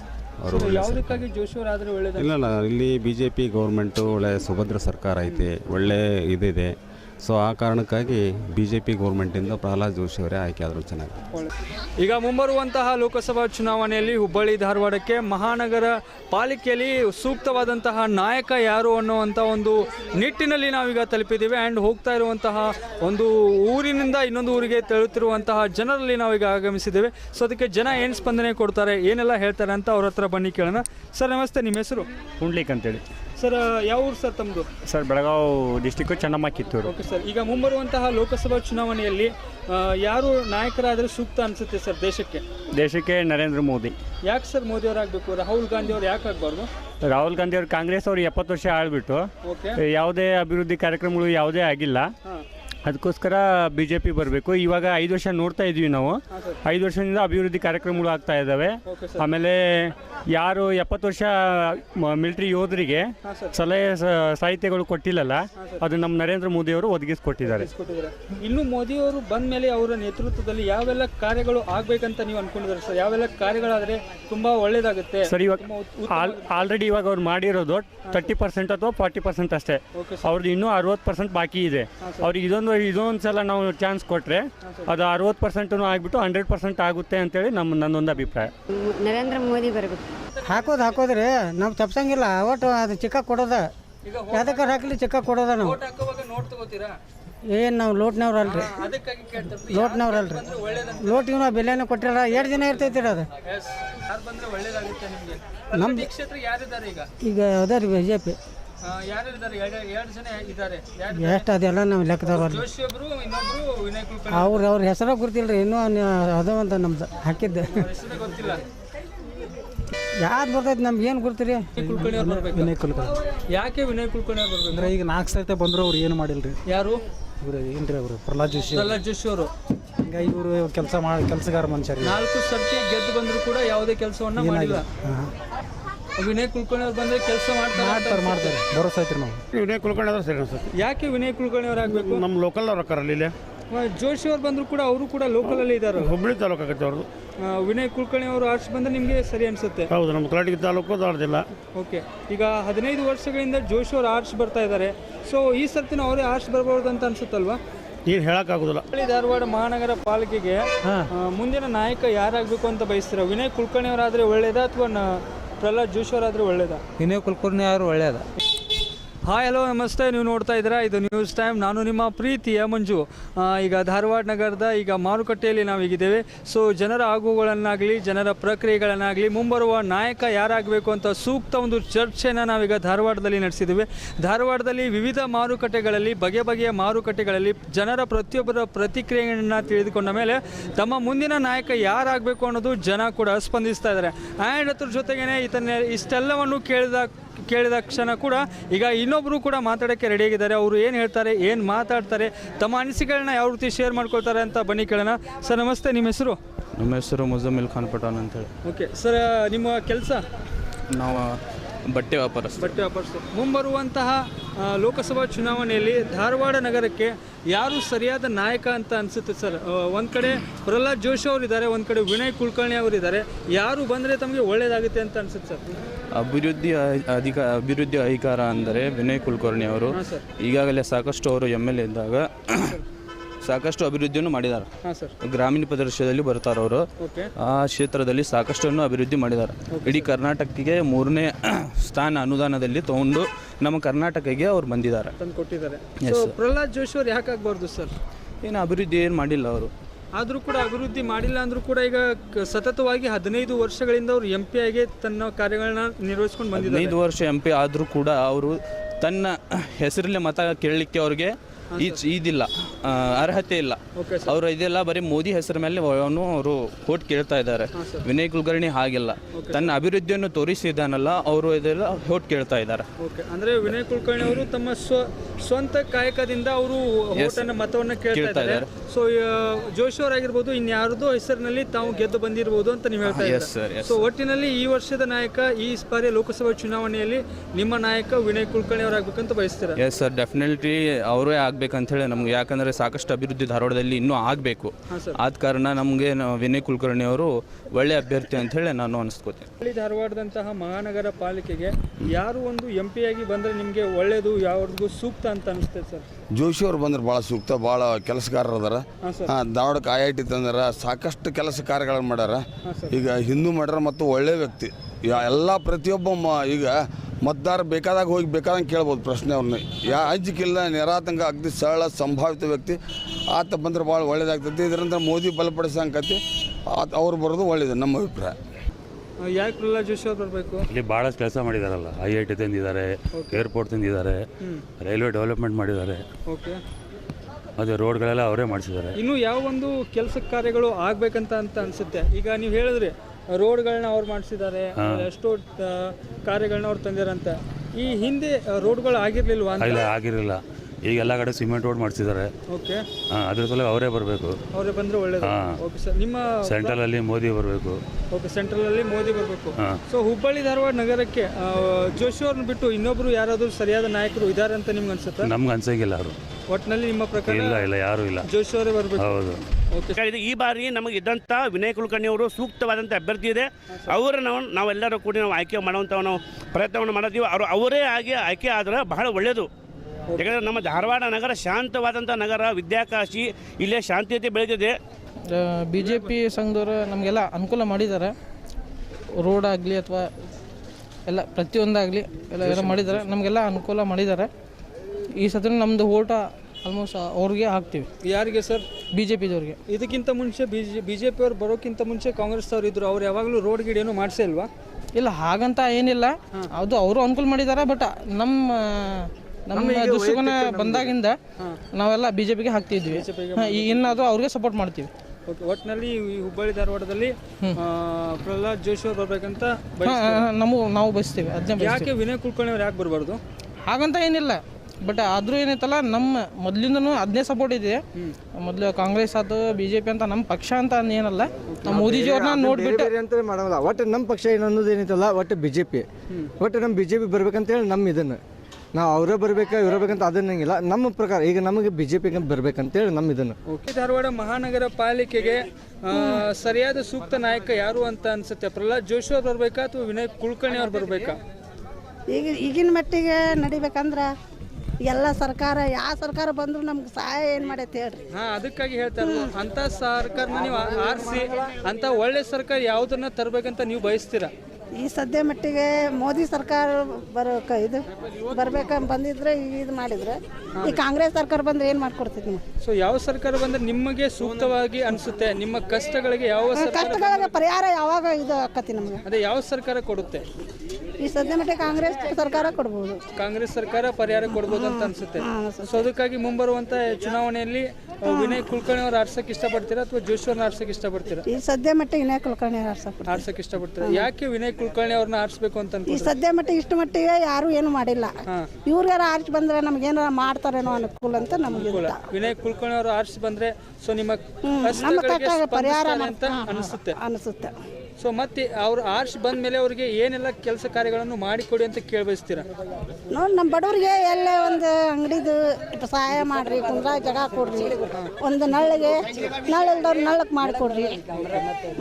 ಅವರು ಯಾವುದಕ್ಕಾಗಿ ಜೋಶಿ ಆದರೆ ಇಲ್ಲ ಇಲ್ಲ ಇಲ್ಲಿ ಬಿ ಜೆ ಪಿ ಗೌರ್ಮೆಂಟು ಒಳ್ಳೆ ಸುಭದ್ರ ಸರ್ಕಾರ ಐತೆ ಒಳ್ಳೆ ಇದಿದೆ. ಸೊ ಆ ಕಾರಣಕ್ಕಾಗಿ ಬಿ ಜೆ ಪಿ ಗೌರ್ಮೆಂಟಿಂದ ಪ್ರಹ್ಲಾದ್ ಜೋಶಿ ಅವರೇ ಆಯ್ಕೆ ಆದರೂ ಚೆನ್ನಾಗಿ. ಈಗ ಮುಂಬರುವಂತಹ ಲೋಕಸಭಾ ಚುನಾವಣೆಯಲ್ಲಿ ಹುಬ್ಬಳ್ಳಿ ಧಾರವಾಡಕ್ಕೆ ಮಹಾನಗರ ಪಾಲಿಕೆಯಲ್ಲಿ ಸೂಕ್ತವಾದಂತಹ ನಾಯಕ ಯಾರು ಅನ್ನುವಂಥ ಒಂದು ನಿಟ್ಟಿನಲ್ಲಿ ನಾವೀಗ ತಲುಪಿದ್ದೀವಿ. ಆ್ಯಂಡ್ ಹೋಗ್ತಾ ಇರುವಂತಹ ಒಂದು ಊರಿನಿಂದ ಇನ್ನೊಂದು ಊರಿಗೆ ತೆರಳುತ್ತಿರುವಂತಹ ಜನರಲ್ಲಿ ನಾವೀಗ ಆಗಮಿಸಿದ್ದೇವೆ. ಸೊ ಅದಕ್ಕೆ ಜನ ಏನು ಸ್ಪಂದನೆ ಕೊಡ್ತಾರೆ ಏನೆಲ್ಲ ಹೇಳ್ತಾರೆ ಅಂತ ಅವ್ರ ಹತ್ರ ಬನ್ನಿ ಕೇಳೋಣ. ಸರ್ ನಮಸ್ತೆ ನಿಮ್ಮ ಹೆಸರು? ಹುಂಡ್ಲಿಕ್ ಅಂತೇಳಿ. ಸರ್ ಯಾವ ಊರು ಸರ್ ತಮ್ಮದು sir Belgaum district Chennamma Kittur. Okay sir ಈಗ ಮುಂಬರುವಂತಹ ಲೋಕಸಭಾ ಚುನಾವಣೆಯಲ್ಲಿ ಆ, ಯಾರು ನಾಯಕರಾದರೆ ಸೂಕ್ತ ಅನಿಸುತ್ತೆ ಸರ್ ದೇಶಕ್ಕೆ? ದೇಶಕ್ಕೆ ನರೇಂದ್ರ ಮೋದಿ. ಯಾಕೆ ಸರ್ ಮೋದಿ ಆಗಬೇಕು? ರಾಹುಲ್ ಗಾಂಧಿ ಅವ್ರು ಯಾಕೆ ಆಗಬಾರ್ದು? ರಾಹುಲ್ ಗಾಂಧಿ ಅವರು ಕಾಂಗ್ರೆಸ್ ಅವರು ಎಪ್ಪತ್ತು ವರ್ಷ ಆಳ್ಬಿಟ್ಟು ಓಕೆ. ಯಾವುದೇ ಅಭಿವೃದ್ಧಿ ಕಾರ್ಯಕ್ರಮಗಳು ಯಾವುದೇ ಆಗಿಲ್ಲ. ಹಾಂ. ಅದಕ್ಕೋಸ್ಕರ ಬಿ ಜೆ ಪಿ ಬರಬೇಕು. ಇವಾಗ ಐದು ವರ್ಷ ನೋಡ್ತಾ ಇದ್ವಿ ನಾವು. ಐದು ವರ್ಷದಿಂದ ಅಭಿವೃದ್ಧಿ ಕಾರ್ಯಕ್ರಮಗಳು ಆಗ್ತಾ ಇದ್ದಾವೆ. ಆಮೇಲೆ ಯಾರು ಎಪ್ಪತ್ತು ವರ್ಷ ಮಿಲಿಟರಿ ಯೋಧರಿಗೆ ಸಲಹೆ ಸಾಹಿತ್ಯಗಳು ಕೊಟ್ಟಿಲ್ಲಲ್ಲ ಅದು ನಮ್ಮ ನರೇಂದ್ರ ಮೋದಿ ಅವರು ಒದಗಿಸ್ಕೊಟ್ಟಿದ್ದಾರೆ. ಕೊಟ್ಟಿದ್ದಾರೆ ಇನ್ನು ಮೋದಿ ಅವರು ಬಂದ ಮೇಲೆ ಅವರ ನೇತೃತ್ವದಲ್ಲಿ ಯಾವೆಲ್ಲ ಕಾರ್ಯಗಳು ಆಗ್ಬೇಕಂತ ನೀವು ಅನ್ಕೊಂಡಿದ್ದಾರೆ ಸರ್? ಯಾವೆಲ್ಲ ಕಾರ್ಯಗಳಾದರೆ ತುಂಬಾ ಒಳ್ಳೇದಾಗುತ್ತೆ? ಸರ್ ಇವಾಗ ಆಲ್ರೆಡಿ ಇವಾಗ ಅವ್ರು ಮಾಡಿರೋದು ತರ್ಟಿ ಪರ್ಸೆಂಟ್ ಅಥವಾ ಫಾರ್ಟಿ ಪರ್ಸೆಂಟ್ ಅಷ್ಟೇ. ಅವ್ರದ್ದು ಇನ್ನೂ ಅರವತ್ತು ಪರ್ಸೆಂಟ್ ಬಾಕಿ ಇದೆ. ಅವ್ರಿಗೆ ಇದೊಂದು ಇದೊಂದು ಸಲ ನಾವು ಚಾನ್ಸ್ ಕೊಟ್ಟರೆ ಅದು ಅರವತ್ತು ಪರ್ಸೆಂಟೂ ಆಗಿಬಿಟ್ಟು ಹಂಡ್ರೆಡ್ ಪರ್ಸೆಂಟ್ ಆಗುತ್ತೆ ಅಂತೇಳಿ ನಮ್ಮ ನನ್ನೊಂದು ಅಭಿಪ್ರಾಯ. ನರೇಂದ್ರ ಮೋದಿ ಬರಬೇಕು. ಹಾಕೋದು ಹಾಕೋದ್ರಿ ನಾವು ತಪ್ಸಂಗಿಲ್ಲ ಒಟ್ಟು ಅದು ಚಿಕ್ಕ ಕೊಡೋದ. ಯಾವ್ದಕ್ಕಾರ ಹಾಕಲಿ ಚಿಕ್ಕ ಕೊಡೋದ ನಾವು. ಓಟ್ ಹಾಕುವಾಗ ನೋಟ್ ತಗೋತೀರಾ? ಏನು ನಾವು ಲೋಟ್ನವ್ರು ಅಲ್ರಿ ಲೋಟ್ನವ್ರು ಅಲ್ರಿ ಲೋಟ್ ಇವ್ನ ಬೆಲೆನೂ ಕೊಟ್ಟಿರಲ್ಲ ಎರಡು ದಿನ ಇರ್ತೈತಿ ರೀ ಅದು ನಮ್ಮ ಬಂದ್ರೆ ಒಳ್ಳೇದಾಗುತ್ತೆ ನಿಮಗೆ. ನಮ್ದು- ಯಾರಿದ್ದಾರೆ ಈಗ? ಈಗ ಅದ ರೀ ಬಿ ಜೆ ಪಿ ಯಾರಿದ್ದಾರೆ ಎರಡು ಜನ ಇದ್ದಾರೆ. ಯಾರು ಎಷ್ಟು ಅದೆಲ್ಲ ನಾವು ಲೆಕ್ಕದವ್ರು. ಅಲ್ರಿ ಜೋಶಿ ಇನ್ನೊಬ್ರು ವಿನಯ್ ಕುಲಕರ್ಣಿ. ಅವ್ರ ಅವ್ರ ಹೆಸರು ಗೊತ್ತಿಲ್ಲ ರೀ ಇನ್ನೂ ಅದು ಅಂತ ನಮ್ದು ಹಾಕಿದ್ದೆ. ಹೆಸರು ಗೊತ್ತಿಲ್ಲ. ಯಾವ್ದು ಬರ್ತೈತಿ ನಮ್ಗೆ ಏನು ಕುಲಕರ್ಣಿ ಅವ್ರು ಬರ್ಬೇಕು? ವಿನಯ್ ಕುಲಕರ್ಣಿ. ಯಾಕೆ ವಿನಯ್ ಕುಲಕರ್ಣಿ ಅವ್ರು ಬರ್ಬೇಕು? ಅಂದ್ರೆ ಈಗ ನಾಲ್ಕು ಸಹಿತ ಬಂದ್ರು ಅವ್ರು ಏನು ಮಾಡಿಲ್ಲ ರೀ ಯಾರು? ಇವ್ರು ಏನ್ರಿ ಅವರು? ಪ್ರಹ್ಲಾದ್ ಜೋಶಿ ಪ್ರಹ್ಲಾದ್ ಜೋಶಿ ಅವರು. ಹಿಂಗಾಗಿ ಇವರು ಕೆಲಸ ಮಾಡಿ ಕೆಲಸಗಾರ ಮನುಷ್ಯರಿ ನಾಲ್ಕು ಸರ್ತಿ ಗೆದ್ದು ಬಂದರೂ ಕೂಡ ಯಾವುದೇ ಕೆಲಸವನ್ನ ಮಾಡಿಲ್ಲ. ವಿನಯ್ ಕುಲಕರ್ಣಿ ಅವ್ರು ಬಂದ್ರೆ ಕೆಲಸ ಮಾಡ್ತಾರೆ ಮಾಡ್ತಾರೆ ಮಾಡ್ತಾರೆ. ಭರೋಸೆ ಐತ್ರಿ ನಾವು ವಿನಯ್ ಕುಲಕರ್ಣಿ ಅದ್ರ ಸರಿ ಅನ್ಸುತ್ತೆ. ಯಾಕೆ ವಿನಯ್ ಕುಲಕರ್ಣಿ ಅವ್ರು ಆಗ್ಬೇಕು? ನಮ್ಮ ಲೋಕಲ್ ಅವ್ರ ಅಕ್ಕಾರಲ್ಲಿ ಇಲ್ಲೇ. ಜೋಶಿ ಅವ್ರು ಬಂದ್ರು ಕೂಡ ಅವರು ಕೂಡ ಲೋಕಲ್ ಅಲ್ಲಿ ಇದಾರೆ. ಹುಬ್ಬಳ್ಳಿ ತಾಲೂಕು ಆಗತ್ತೆ ಅವ್ರದ್ದು. ವಿನಯ್ ಕುಲಕರ್ಣಿ ಅವರು ಆರ್ಟ್ಸ್ ಬಂದ್ರೆ ನಿಮಗೆ ಸರಿ ಅನ್ಸುತ್ತೆ. ಹೌದು ನಮ್ಮ ಕಲಾಟಗಿ ತಾಲೂಕು ದಾಡ್ದಿಲ್ಲ ಓಕೆ ಈಗ ಹದಿನೈದು ವರ್ಷಗಳಿಂದ ಜೋಶಿ ಅವರು ಆರ್ಟ್ಸ್ ಬರ್ತಾ ಇದ್ದಾರೆ ಸೊ ಈ ಸರ್ತಿನ ಅವರೇ ಆರ್ಟ್ಸ್ ಬರಬಹುದು ಅಂತ ಅನ್ಸುತ್ತಲ್ವಾ? ಏನು ಹೇಳೋಕ್ಕಾಗೋದಿಲ್ಲ. ಹುಬ್ಬಳ್ಳಿ ಧಾರವಾಡ ಮಹಾನಗರ ಪಾಲಿಕೆಗೆ ಆ, ಮುಂದಿನ ನಾಯಕ ಯಾರಾಗಬೇಕು ಅಂತ ಬಯಸ್ತೀರಾ? ವಿನಯ್ ಕುಲಕರ್ಣಿ ಅವರಾದ್ರೆ ಒಳ್ಳೇದಾ ಅಥವಾ ಪ್ರಹ್ಲಾದ್ ಜೋಶಿ ಅವರಾದ್ರೆ ಒಳ್ಳೇದ? ವಿನಯ್ ಕುಲಕರ್ಣಿ ಅವರು ಒಳ್ಳೆಯದ ಹಾಯ್ ಹಲೋ ನಮಸ್ತೆ. ನೀವು ನೋಡ್ತಾ ಇದ್ದೀರಾ? ಇದು ನ್ಯೂಸ್ ಟೈಮ್ ನಾನು ನಿಮ್ಮ ಪ್ರೀತಿಯ ಮಂಜು. ಈಗ ಧಾರವಾಡ ನಗರದ ಈಗ ಮಾರುಕಟ್ಟೆಯಲ್ಲಿ ನಾವೀಗಿದ್ದೇವೆ ಸೊ ಜನರ ಆಗುಗಳನ್ನಾಗಲಿ, ಜನರ ಪ್ರಕ್ರಿಯೆಗಳನ್ನಾಗಲಿ ಮುಂಬರುವ ನಾಯಕ ಯಾರಾಗಬೇಕು ಅಂತ ಸೂಕ್ತ ಒಂದು ಚರ್ಚೆನ ನಾವೀಗ ಧಾರವಾಡದಲ್ಲಿ ನಡೆಸಿದ್ದೇವೆ. ಧಾರವಾಡದಲ್ಲಿ ವಿವಿಧ ಮಾರುಕಟ್ಟೆಗಳಲ್ಲಿ, ಬಗೆ ಬಗೆಯ ಮಾರುಕಟ್ಟೆಗಳಲ್ಲಿ ಜನರ ಪ್ರತಿಯೊಬ್ಬರ ಪ್ರತಿಕ್ರಿಯೆಯನ್ನು ತಿಳಿದುಕೊಂಡ ಮೇಲೆ ತಮ್ಮ ಮುಂದಿನ ನಾಯಕ ಯಾರಾಗಬೇಕು ಅನ್ನೋದು ಜನ ಕೂಡ ಸ್ಪಂದಿಸ್ತಾ ಇದ್ದಾರೆ. ಆ್ಯಂಡ್ ಅದ್ರ ಜೊತೆಗೇ ಇದನ್ನೇ ಇಷ್ಟೆಲ್ಲವನ್ನು ಕೇಳಿದ ಕೇಳಿದ ಕ್ಷಣ ಕೂಡ ಈಗ ಇನ್ನೊಬ್ಬರು ಕೂಡ ಮಾತಾಡೋಕ್ಕೆ ರೆಡಿಯಾಗಿದ್ದಾರೆ ಅವರು ಏನು ಹೇಳ್ತಾರೆ ಏನು ಮಾತಾಡ್ತಾರೆ ತಮ್ಮ ಅನಿಸಿಕೆಗಳನ್ನ ಯಾವ ರೀತಿ ಶೇರ್ ಮಾಡ್ಕೊಳ್ತಾರೆ ಅಂತ ಬನ್ನಿ ಕೇಳೋಣ. ಸರ್ ನಮಸ್ತೆ ನಿಮ್ಮ ಹೆಸರು? ನಮ್ಮ ಹೆಸರು ಮುಜಮಿಲ್ ಖಾನ್ ಪಠಾನ್ ಅಂತೇಳಿ. ಓಕೆ ಸರ್ ನಿಮ್ಮ ಕೆಲಸ? ನಾವು ಬಟ್ಟೆ ವ್ಯಾಪಾರ ಬಟ್ಟೆ ವ್ಯಾಪಾರಸ್ಥರು ಮುಂಬರುವಂತಹ ಲೋಕಸಭಾ ಚುನಾವಣೆಯಲ್ಲಿ ಧಾರವಾಡ ನಗರಕ್ಕೆ ಯಾರು ಸರಿಯಾದ ನಾಯಕ ಅಂತ ಅನಿಸುತ್ತೆ ಸರ್? ಒಂದು ಕಡೆ ಪ್ರಹ್ಲಾದ್ ಜೋಶಿ ಅವರು ಇದ್ದಾರೆ ಒಂದು ಕಡೆ ವಿನಯ್ ಕುಲಕರ್ಣಿ ಅವರು ಇದ್ದಾರೆ ಯಾರು ಬಂದರೆ ತಮಗೆ ಒಳ್ಳೆಯದಾಗುತ್ತೆ ಅಂತ ಅನಿಸುತ್ತೆ ಸರ್? ಅಭಿವೃದ್ಧಿ ಅಧಿಕ ಅಭಿವೃದ್ಧಿ ಅಧಿಕಾರ ಅಂದರೆ ವಿನಯ್ ಕುಲಕರ್ಣಿ ಅವರು. ಈಗಾಗಲೇ ಸಾಕಷ್ಟು ಅವರು ಎಂ ಎಲ್ ಎ ಇದ್ದಾಗ ಸಾಕಷ್ಟು ಅಭಿವೃದ್ಧಿಯನ್ನು ಮಾಡಿದ್ದಾರೆ. ಗ್ರಾಮೀಣ ಪ್ರದೇಶದಲ್ಲಿ ಬರ್ತಾರೆ ಅವರು. ಆ ಕ್ಷೇತ್ರದಲ್ಲಿ ಸಾಕಷ್ಟನ್ನು ಅಭಿವೃದ್ಧಿ ಮಾಡಿದ್ದಾರೆ. ಇಡೀ ಕರ್ನಾಟಕಕ್ಕೆ ಮೂರನೇ ಸ್ಥಾನ ಅನುದಾನದಲ್ಲಿ ತಗೊಂಡು ನಮ್ಮ ಕರ್ನಾಟಕಕ್ಕೆ ಅವ್ರು ಬಂದಿದ್ದಾರೆ. ತಂದು ಕೊಟ್ಟಿದ್ದಾರೆ. Yes, so sir. Prahlad Joshi ಅವ್ರು ಯಾಕೆ ಆಗ್ಬಾರ್ದು ಸರ್ ಏನು ಅಭಿವೃದ್ಧಿ ಏನು ಮಾಡಿಲ್ಲ ಅವರು. ಆದರೂ ಕೂಡ ಅಭಿವೃದ್ಧಿ ಮಾಡಿಲ್ಲ ಅಂದರೂ ಕೂಡ ಈಗ ಕ- ಸತತವಾಗಿ ಹದಿನೈದು ವರ್ಷಗಳಿಂದ ಅವರು ಎಂ ಪಿ ಆಗಿ ತನ್ನ ಕಾರ್ಯಗಳನ್ನ ನಿರ್ವಹಿಸ್ಕೊಂಡು ಬಂದಿದ್ದಾರೆ. ಐದು ವರ್ಷ ಎಂ ಪಿ ಆದರೂ ಕೂಡ ಅವರು ತನ್ನ ಹೆಸರಲ್ಲೇ ಮತ ಕೇಳಲಿಕ್ಕೆ ಅವ್ರಿಗೆ ಈ- ಇದಿಲ್ಲ. ಅರ್ಹತೆ ಇಲ್ಲ. ಅವರು ಇದೆಲ್ಲ ಬರೀ ಮೋದಿ ಹೆಸರ ಮೇಲೆ ಅವನು ಅವರು ಓಟ್ ಕೇಳ್ತಾ ಇದ್ದಾರೆ. ವಿನಯ್ ಕುಲಕರ್ಣಿ ಹಾಗಿಲ್ಲ. ತನ್ನ ಅಭಿವೃದ್ಧಿಯನ್ನು ತೋರಿಸಿದ್ದಾನಲ್ಲ ಅವರು ಇದೆಲ್ಲ ಓಟ್ ಕೇಳ್ತಾ ಇದ್ದಾರೆ. ಅಂದ್ರೆ ವಿನಯ್ ಕುಲಕರ್ಣಿ ಅವರು ತಮ್ಮ ಸ್ವ ಸ್ವಂತ ಕಾಯಕದಿಂದ ಅವರು ಮತವನ್ನು ಕೇಳ್ತಾ ಇದ್ದಾರೆ. ಸೊ ಜೋಶಿ ಅವರಾಗಿರ್ಬೋದು ಇನ್ಯಾರದೋ ಹೆಸರಿನಲ್ಲಿ ತಾವು ಗೆದ್ದು ಬಂದಿರಬಹುದು ಅಂತ ನೀವು ಹೇಳ್ತಾ ಇದ್ದೀರಿ? sir, ಇದ್ದಾರೆ ಸೊ ಒಟ್ಟಿನಲ್ಲಿ ಈ ವರ್ಷದ ನಾಯಕ ಈ ಬಾರಿಯ ಲೋಕಸಭಾ ಚುನಾವಣೆಯಲ್ಲಿ ನಿಮ್ಮ ನಾಯಕ ವಿನಯ್ ಕುಲಕರ್ಣಿ ಅವರಾಗಬೇಕಂತ ಬಯಸ್ತೀರಾ? ಎಸ್ ಸರ್ ಡೆಫಿನೆಟ್ಲಿ ಅವರೇ ಆಗ್ಬೇಕಂತೇಳಿ ನಮ್ಗೆ ಯಾಕಂದರೆ ಸಾಕಷ್ಟು ಅಭಿವೃದ್ಧಿ ಧಾರವಾಡದಲ್ಲಿ ಇನ್ನೂ ಆಗಬೇಕು. ಆದ ಕಾರಣ ನಮಗೆ ವಿನಯ್ ಕುಲಕರ್ಣಿ ಅವರು ಒಳ್ಳೆ ಅಭ್ಯರ್ಥಿ ಅಂತೇಳಿ ನಾನು ಅನಿಸ್ಕೋತೀನಿ. ಹಳ್ಳಿ ಧಾರವಾಡದಂತಹ ಮಹಾನಗರ ಪಾಲಿಕೆಗೆ ಯಾರು ಒಂದು ಎಂ ಪಿ ಆಗಿ ಬಂದರೆ ನಿಮಗೆ ಒಳ್ಳೆಯದು ಯಾವ್ರಿಗೂ ಸೂಕ್ತ ಅಂತ ಅನಿಸ್ತದೆ ಸರ್ ಜೋಶಿ ಅವ್ರು ಬಂದ್ರೆ ಭಾಳ ಸೂಕ್ತ ಭಾಳ ಕೆಲಸಗಾರರು ಅದಾರ. ಧಾರವಾಡಕ್ಕೆ ಐ ಐ ಟಿ ತಂದಾರ ಸಾಕಷ್ಟು ಕೆಲಸ ಕಾರ್ಯಗಳನ್ನು ಮಾಡ್ಯಾರ. ಈಗ ಹಿಂದೂ ಮಾಡ್ಯಾರ ಮತ್ತು ಒಳ್ಳೆ ವ್ಯಕ್ತಿ. ಯಾ- ಎಲ್ಲ ಪ್ರತಿಯೊಬ್ಬ ಮ ಈಗ ಮತದಾರ ಬೇಕಾದಾಗ ಹೋಗಿ ಬೇಕಾದಂಗೆ ಕೇಳ್ಬೋದು ಪ್ರಶ್ನೆ ಅವ್ರನ್ನ. ಯಾ ಅಂಜಿಕಿಲ್ಲ ನಿರಾತಂಕ ಅಗ್ದಿ ಸರಳ ಸಂಭಾವಿತ ವ್ಯಕ್ತಿ. ಆತ ಬಂದ್ರೆ ಭಾಳ ಒಳ್ಳೇದಾಗ್ತೈತಿ. ಇದರಿಂದ ಮೋದಿ ಬಲಪಡಿಸಂಕತಿ ಆತ ಅವ್ರು ಬರೋದು ಒಳ್ಳೇದು ನಮ್ಮ ಅಭಿಪ್ರಾಯ. ಯಾಕೆ ಪ್ರಹ್ಲಾದ್ ಜೋಶಿ ಅವ್ರು ಬರಬೇಕು? ಇಲ್ಲಿ ಭಾಳಷ್ಟು ಕೆಲಸ ಮಾಡಿದಾರಲ್ಲ. ಐ ಐ ಟಿ ತಂದಿದ್ದಾರೆ ಏರ್ಪೋರ್ಟ್ ತಂದಿದ್ದಾರೆ ರೈಲ್ವೆ ಡೆವಲಪ್ಮೆಂಟ್ ಮಾಡಿದ್ದಾರೆ. ಓಕೆ ಮತ್ತು ರೋಡ್ಗಳೆಲ್ಲ ಅವರೇ ಮಾಡಿಸಿದ್ದಾರೆ. ಇನ್ನು ಯಾವ ಒಂದು ಕೆಲಸ ಕಾರ್ಯಗಳು ಆಗ್ಬೇಕಂತ ಅಂತ ಅನ್ಸುತ್ತೆ. ಈಗ ನೀವು ಹೇಳಿದ್ರಿ ರೋಡ್ಗಳನ್ನ ಅವ್ರು ಮಾಡಿಸಿದ್ದಾರೆ ಎಷ್ಟೋ ಕಾರ್ಯಗಳನ್ನ ಅವ್ರು ತಂದಿರಂತ. ಈ ಹಿಂದೆ ರೋಡ್ಗಳು ಆಗಿರ್ಲಿಲ್ವಾ ಅಂತ? ಇಲ್ಲ ಆಗಿರಲಿಲ್ಲ. ಈಗ ಎಲ್ಲ ಕಡೆ ಸಿಮೆಂಟ್ ರೋಡ್ ಮಾಡಿಸಿದ್ದಾರೆ. ಓಕೆ. ಅದ್ರ ಸಲ ಅವರೇ ಬರಬೇಕು. ಅವರೇ ಬಂದ್ರೆ ಒಳ್ಳೇದು. ಓಕೆ ಸರ್ ನಿಮ್ಮ ಸೆಂಟ್ರಲಲ್ಲಿ ಮೋದಿ ಬರಬೇಕು. ಓಕೆ ಸೆಂಟ್ರಲ್ ಅಲ್ಲಿ ಮೋದಿ ಬರಬೇಕು. ಸೊ ಹುಬ್ಬಳ್ಳಿ ಧಾರವಾಡ ನಗರಕ್ಕೆ ಜೋಶಿ ಅವ್ರನ್ನ ಬಿಟ್ಟು ಇನ್ನೊಬ್ರು ಯಾರಾದರೂ ಸರಿಯಾದ ನಾಯಕರು ಇದ್ದಾರೆ ಅಂತ ನಿಮ್ಗೆ ಅನ್ಸುತ್ತೆ? ನಮ್ಗೆ ಅನ್ಸಂಗಿಲ್ಲ ಅವರು. ಒಟ್ಟಿನಲ್ಲಿ ನಿಮ್ಮ ಪ್ರಕಾರ ಇಲ್ಲ ಇಲ್ಲ ಯಾರು ಇಲ್ಲ. ಜೋಶಿ ಅವರೇ ಬರಬೇಕು. ಹೌದು. ಓಕೆ ಇದು ಈ ಬಾರಿ ನಮಗೆ ಇದ್ದಂತ ವಿನಯ್ ಕುಲಕರ್ಣಿ ಅವರು ಸೂಕ್ತವಾದಂಥ ಅಭ್ಯರ್ಥಿ ಇದೆ. ಅವರ ನಾವು ನಾವೆಲ್ಲರೂ ಕೂಡಿ ನಾವು ಆಯ್ಕೆ ಮಾಡುವಂಥ ನಾವು ಪ್ರಯತ್ನವನ್ನು ಮಾಡಿದ್ದೀವಿ ಅವರು ಅವರೇ ಆಗಿ ಆಯ್ಕೆ ಆದರೆ ಬಹಳ ಒಳ್ಳೆಯದು ಯಾಕಂದ್ರೆ ನಮ್ಮ ಧಾರವಾಡ ನಗರ ಶಾಂತವಾದಂಥ ನಗರ ವಿದ್ಯಾಕಾಶಿ ಇಲ್ಲೇ ಶಾಂತಿಯತೆ ಬೆಳೆದಿದೆ. ಬಿ ಜೆ ಪಿ ಸಂಘದವರು ನಮಗೆಲ್ಲ ಅನುಕೂಲ ಮಾಡಿದ್ದಾರೆ. ರೋಡ್ ಆಗಲಿ ಅಥವಾ ಎಲ್ಲ ಪ್ರತಿಯೊಂದಾಗಲಿ ಎಲ್ಲ ಎಲ್ಲ ಮಾಡಿದ್ದಾರೆ. ನಮಗೆಲ್ಲ ಅನುಕೂಲ ಮಾಡಿದ್ದಾರೆ. ಈ ಸತಿ ನಮ್ಮದು ಓಟ ಆಲ್ಮೋಸ್ಟ್ ಅವ್ರಿಗೆ ಹಾಕ್ತೀವಿ. ಯಾರಿಗೆ ಸರ್? ಬಿ ಜೆ ಪಿದವ್ರಿಗೆ ಇದಕ್ಕಿಂತ ಮುಂಚೆ ಬಿ ಜೆ ಅವ್ರು ಬರೋಕ್ಕಿಂತ ಮುಂಚೆ ಕಾಂಗ್ರೆಸ್ ಅವ್ರು ಇದ್ರು ಅವ್ರು ಯಾವಾಗಲೂ ರೋಡ್ ಗಿಡ ಏನೂ ಮಾಡಿಸೇ ಇಲ್ವಾ? ಇಲ್ಲ ಹಾಗಂತ ಏನಿಲ್ಲ. ಅದು ಅವರು ಅನುಕೂಲ ಮಾಡಿದ್ದಾರೆ ಬಟ್ ನಮ್ಮ ನಮ್ಮ ದೃಷ್ಟಿಕೋನ ಬಂದಾಗಿಂದ ನಾವೆಲ್ಲ ಬಿ ಜೆ ಪಿಗೆ ಹಾಕ್ತಿದ್ವಿ ಇನ್ನಾದರೂ ಅವ್ರಿಗೆ ಸಪೋರ್ಟ್ ಮಾಡ್ತೀವಿ. ಓಕೆ ಒಟ್ಟಿನಲ್ಲಿ ಈ ಹುಬ್ಬಳ್ಳಿ ಧಾರವಾಡದಲ್ಲಿ ಪ್ರಹ್ಲಾದ್ ಜೋಶಿ ಅವ್ರು ಬರ್ಬೇಕಂತ? ನಮಗೂ ನಾವು ಬಯಸ್ತೀವಿ ಅದನ್ನ ಯಾಕೆ ವಿನಯ್ ಕುಲಕರ್ಣಿ ಅವ್ರು ಯಾಕೆ ಬರಬಾರ್ದು? ಹಾಗಂತ ಏನಿಲ್ಲ. ಬಟ್ ಆದರೂ ಏನೈತಲ್ಲ ನಮ್ಮ ಮೊದಲಿಂದನೂ ಅದನ್ನೇ ಸಪೋರ್ಟ್ ಇದೆ ಮೊದಲು ಕಾಂಗ್ರೆಸ್ ಆತು ಬಿ ಜೆ ಪಿ ಅಂತ ನಮ್ಮ ಪಕ್ಷ ಅಂತ ಏನಲ್ಲ. ನಮ್ಮ ಮೋದಿಜಿಯವ್ರನ್ನ ನೋಡ್ಬಿಟ್ಟು ಅಂತ ಮಾಡೋಲ್ಲ. ಒಟ್ಟು ನಮ್ಮ ಪಕ್ಷ ಏನು ಅನ್ನೋದು ಏನೈತಲ್ಲ ಒಟ್ಟು ಬಿ ಜೆ ಪಿ ಒಟ್ಟು ನಮ್ಮ ಬಿ ಜೆ ಪಿ ಬರ್ಬೇಕಂತೇಳಿ ನಮ್ಮ ಇದನ್ನು. ನಾವು ಅವರೇ ಬರ್ಬೇಕಾ ಇವರೇ ಬೇಕಂತ ಅದನ್ನಂಗಿಲ್ಲ ನಮ್ಮ ಪ್ರಕಾರ ಈಗ ನಮಗೆ ಬಿ ಜೆ ಪಿಗೆ ಬರ್ಬೇಕಂತೇಳಿ ನಮ್ಮ ಇದನ್ನು. ಓಕೆ. ಧಾರವಾಡ ಮಹಾನಗರ ಪಾಲಿಕೆಗೆ ಸರಿಯಾದ ಸೂಕ್ತ ನಾಯಕ ಯಾರು ಅಂತ ಅನ್ಸುತ್ತೆ? ಪ್ರಹ್ಲಾದ್ ಜೋಶಿ ಅವ್ರು ಬರಬೇಕಾ ಅಥವಾ ವಿನಯ್ ಕುಲಕರ್ಣಿ ಅವ್ರು ಬರ್ಬೇಕಾ? ಈಗ ಈಗಿನ ಮಟ್ಟಿಗೆ ನಡಿಬೇಕಂದ್ರೆ ಎಲ್ಲ ಸರ್ಕಾರ ಯಾವ ಸರ್ಕಾರ ಬಂದ್ರು ನಮ್ಗೆ ಸಹಾಯ ಏನು ಮಾಡೈತೆ ಹೇಳ್ರಿ. ಹಾ ಅದಕ್ಕಾಗಿ ಹೇಳ್ತಾರೆ ಅಂತ ಸರ್ಕಾರ ನೀವು ಆರಿಸಿ ಅಂತ ಒಳ್ಳೆ ಸರ್ಕಾರ ಯಾವ್ದನ್ನ ತರ್ಬೇಕಂತ ನೀವು ಬಯಸ್ತೀರಾ? ಈ ಸದ್ಯ ಮಟ್ಟಿಗೆ ಮೋದಿ ಸರ್ಕಾರ ಬರೋಕ ಇದು ಬರ್ಬೇಕಂತ ಬಂದಿದ್ರೆ ಇದು ಮಾಡಿದ್ರೆ ಈ ಕಾಂಗ್ರೆಸ್ ಸರ್ಕಾರ ಬಂದ್ರೆ ಏನು ಮಾಡ್ಕೊಡ್ತೀವಿ ನೀವು? ಸೊ ಯಾವ ಸರ್ಕಾರ ಬಂದ್ರೆ ನಿಮಗೆ ಸೂಕ್ತವಾಗಿ ಅನ್ಸುತ್ತೆ? ನಿಮ್ಮ ಕಷ್ಟಗಳಿಗೆ ಯಾವ ಸರ್ಕಾರ ಕಷ್ಟಗಳಿಗೆ ಪರಿಹಾರ ಯಾವಾಗ ಇದು ಆಕತಿ ನಮ್ಗೆ? ಅದೇ ಯಾವ ಸರ್ಕಾರ ಕೊಡುತ್ತೆ? ಈ ಸದ್ಯ ಮಟ್ಟ ಕಾಂಗ್ರೆಸ್ ಸರ್ಕಾರ ಕೊಡ್ಬೋದು. ಕಾಂಗ್ರೆಸ್ ಸರ್ಕಾರ ಪರಿಹಾರ ಕೊಡ್ಬೋದು ಅಂತ ಅನ್ಸುತ್ತೆ. ಸೊ ಅದಕ್ಕಾಗಿ ಮುಂಬರುವಂತ ಚುನಾವಣೆಯಲ್ಲಿ ವಿನಯ್ ಕುಲಕರ್ಣಿ ಅವ್ರು ಆಡ್ಸಕ್ ಇಷ್ಟಪಡ್ತೀರಾ ಅಥವಾ ಜೋಶಿ ಅವ್ರನ್ನ ಆರ್ಸಕ್ ಇಷ್ಟಪಡ್ತೀರಾ? ಈ ಸದ್ಯ ಮಟ್ಟ ವಿನಯ್ ಕುಲಕರ್ಣಿ ಆರ್ಸಕ್ ಇಷ್ಟಪಡ್ತೀರಾ? ಯಾಕೆ ವಿನಯ್ ಕುಲಕರ್ಣಿ ಅವ್ರನ್ನ ಆರ್ಸಬೇಕು ಅಂತ ಈ ಸದ್ಯ ಮಟ್ಟ ಇಷ್ಟು ಮಟ್ಟಿಗೆ ಯಾರು ಏನು ಮಾಡಿಲ್ಲ. ಇವ್ರಿಗಾರ ಆರ್ಚ್ ಬಂದ್ರೆ ನಮ್ಗೇನಾರ ಮಾಡ್ತಾರೇನೋ ಅನುಕೂಲ ಅಂತ ನಮ್ಗೆ ವಿನಯ್ ಕುಲಕರ್ಣಿ ಅವರು ಆರಿಸಿ ಬಂದ್ರೆ ಸೊ ನಿಮ್ಮ ನಮ್ಮ ಕಷ್ಟಗಳಿಗೆ ಕಷ್ಟ ಪರಿಹಾರ ಅಂತ ಅನಿಸುತ್ತೆ. ಅನಿಸುತ್ತೆ. ಸೊ ಮತ್ತೆ ಅವ್ರು ಆರ್ಶ್ ಬಂದ ಮೇಲೆ ಅವರಿಗೆ ಏನೆಲ್ಲ ಕೆಲಸ ಕಾರ್ಯಗಳನ್ನು ಮಾಡಿಕೊಡಿ ಅಂತ ಕೇಳಬಯಸ್ತೀರಾ? ನೋಡಿ ನಮ್ಮ ಬಡವರಿಗೆ ಎಲ್ಲ ಒಂದು ಅಂಗಡಿದು ಸಹಾಯ ಮಾಡ್ರಿ ಕುಂದ್ರ ಜಗ ಕೊಡ್ರಿ. ಒಂದು ನಳ್ಳಿಗೆ ನಳ್ಳಿಲ್ದವ್ರು ನಳ್ಳಕ್ಕೆ ಮಾಡಿಕೊಡ್ರಿ.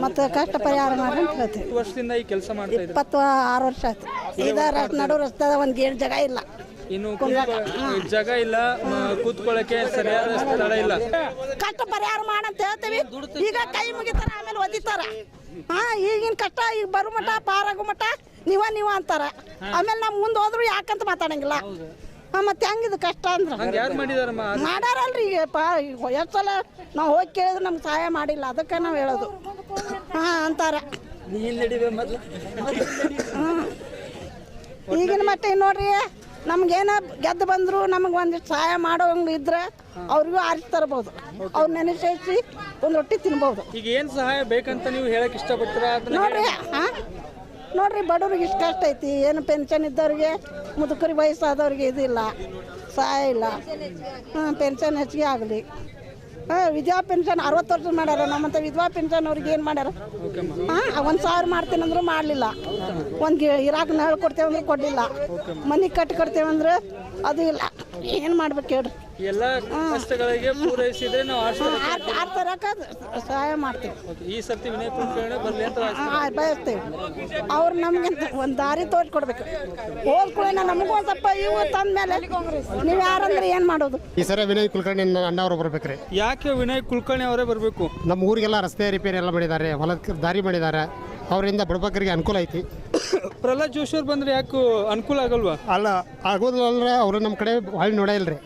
ಮತ್ತು ಕಷ್ಟ ಪರಿಹಾರ ಮಾಡ್ರಿ ಅಂತ ಹೇಳ್ತೀವಿ. ವರ್ಷದಿಂದ ಈ ಕೆಲಸ ಮಾಡ್ತೀವಿ ಇಪ್ಪತ್ತು ಆರು ವರ್ಷ ಆಯ್ತು. ಈಗ ರಸ್ ನಡು ರಸ್ತಾದ ಒಂದು ಗೇಟ್ ಜಾಗ ಇಲ್ಲ. ಇನ್ನು ಕೂತ್ಕೊಳ್ಳ- ಜಾಗ ಇಲ್ಲ ಮ, ಕೂತ್ಕೊಳ್ಳಕ್ಕೆ ಸರಿಯಾದ ಸ್ಥಳ ಇಲ್ಲ. ಕಷ್ಟ ಪರಿಹಾರ ಮಾಡಂತ ಹೇಳ್ತೀವಿ. ಈಗ ಕೈ ಮುಗಿತಾರ ಆಮೇಲೆ ಒದಿತಾರ. ಹಾ ಈಗಿನ ಕಷ್ಟ ಈಗ ಬರು ಮಟ ಪಾರಾಗು ಮಟ ನೀವ ನೀವ ಅಂತಾರ. ಆಮೇಲೆ ನಮ್ ಮುಂದೆ ಹೋದ್ರು ಯಾಕಂತ ಮಾತಾಡಂಗಿಲ್ಲ. ಹಾ ಮತ್ತೆ ಹೆಂಗಿದು ಕಷ್ಟ ಅಂದ್ರೆ? ಹಂಗೆ ಯಾರು ಮಾಡಿದಾರಮ್ಮ? ಮಾಡಾರಲ್ರಿ ಈಗ ಪಾ ಎಷ್ಟು ಸಲ ನಾವು ಹೋಗಿ ಕೇಳಿದ್ರೆ ನಮ್ಗೆ ಸಹಾಯ ಮಾಡಿಲ್ಲ. ಅದಕ್ಕೆ ನಾವು ಹೇಳೋದು. ಹಾ ಅಂತಾರ. ಈಗಿನ ಮಟ್ಟ ನೋಡ್ರಿ. ನಮ್ಗೇನ ಗೆದ್ದು ಬಂದ್ರು ನಮಗೆ ಒಂದಿಷ್ಟು ಸಹಾಯ ಮಾಡೋಂಗೆ ಇದ್ರೆ ಅವ್ರಿಗೂ ಆರಿಸಿ ತರಬಹುದು ಅವ್ರು ನೆನೆಸಿ ಒಂದು ರೊಟ್ಟಿ ತಿನ್ಬಹುದು ಈಗ ಏನ್ ಸಹಾಯ ಬೇಕಂತ ನೀವು ಹೇಳಕ್ ಇಷ್ಟಪಡ್ತೀರಾ? ಅದನ್ನ ನೋಡ್ರಿ ಹಾ? ನೋಡ್ರಿ ಬಡವ್ರಿಗೆ ಇಷ್ಟು ಕಷ್ಟ ಐತಿ ಏನು ಪೆನ್ಷನ್ ಇದ್ದವ್ರಿಗೆ ಮುದುಕರಿಗೆ ವಯಸ್ಸಾದವ್ರಿಗೆ ಇದಿಲ್ಲ ಸಹಾಯ ಇಲ್ಲ. ಹಾಂ ಪೆನ್ಷನ್ ಹೆಚ್ಚಿಗೆ ಆಗಲಿ. ಹಾಂ ವಿಧವಾ ಪೆನ್ಷನ್ ಅರವತ್ತು ವರ್ಷ ಮಾಡ್ಯಾರ. ನಮ್ಮಂತ ವಿಧವಾ ಪೆನ್ಷನ್ ಅವ್ರಿಗೆ ಏನು ಮಾಡ್ಯಾರ? ಹಾಂ ಒಂದು ಸಾವಿರ ಮಾಡ್ತೀನಿ ಅಂದ್ರು ಮಾಡಲಿಲ್ಲ. ಒಂದು ಇರಾಕ್ ನಳ್ ಕೊಡ್ತೇವಂದ್ರೆ ಕೊಡಲಿಲ್ಲ. ಮನೆ ಕಟ್ಟಿ ಕೊಡ್ತೇವಂದ್ರೆ ಅದು ಇಲ್ಲ. ಏನು ಮಾಡ್ಬೇಕು ಹೇಳ್ರಿ? ಎಲ್ಲ ಕಷ್ಟಗಳಿಗೆ ಪೂರೈಸಿದ್ರೆ ನಾವು ಸಹಾಯ ಮಾಡ್ತೀವಿ. ಈ ಸರ್ತಿ ವಿನಯ್ ಕುಲಕರ್ಣಿ ಬರಲಿ ಅಂತ ಬಯಸ್ತೇವೆ. ಅವ್ರು ನಮ್ಗೆ ಒಂದು ದಾರಿ ತೋರಿಸ್ಕೊಡ್ಬೇಕು ಹೋದ್ಕೂಡ ನಮಗೂ ಒಂದು ಸ್ವಲ್ಪ ಇವು ತಂದ್ಮೇಲೆ ನೀವು ಯಾರಂದ್ರೆ ಏನು ಮಾಡೋದು? ಈ ಸರಿ ವಿನಯ್ ಕುಲಕರ್ಣಿ ಅಣ್ಣವರು ಬರ್ಬೇಕ್ರಿ. ಯಾಕೆ ವಿನಯ್ ಕುಲಕರ್ಣಿ ಅವರೇ ಬರಬೇಕು? ನಮ್ಮ ಊರಿಗೆಲ್ಲ ರಸ್ತೆ ರಿಪೇರಿ ಎಲ್ಲ ಮಾಡಿದ್ದಾರೆ ಹೊಲಕ್ಕೆ ದಾರಿ ಮಾಡಿದ್ದಾರೆ. ಅವರಿಂದ ಬಡಬಗ್ಗರಿಗೆ ಅನುಕೂಲ ಐತಿ. ಪ್ರಹ್ಲಾದ್ ಜೋಶಿ ಅವ್ರು ಬಂದ್ರೆ ಯಾಕೆ ಅನುಕೂಲ ಆಗಲ್ವಾ? ಅಲ್ಲ ಆಗೋದಿಲ್ಲ ಅಂದ್ರೆ ಅವರು ನಮ್ಮ ಕಡೆ ಹಳ್ಳಿ ನೋಡೇ ಇಲ್ರಿ.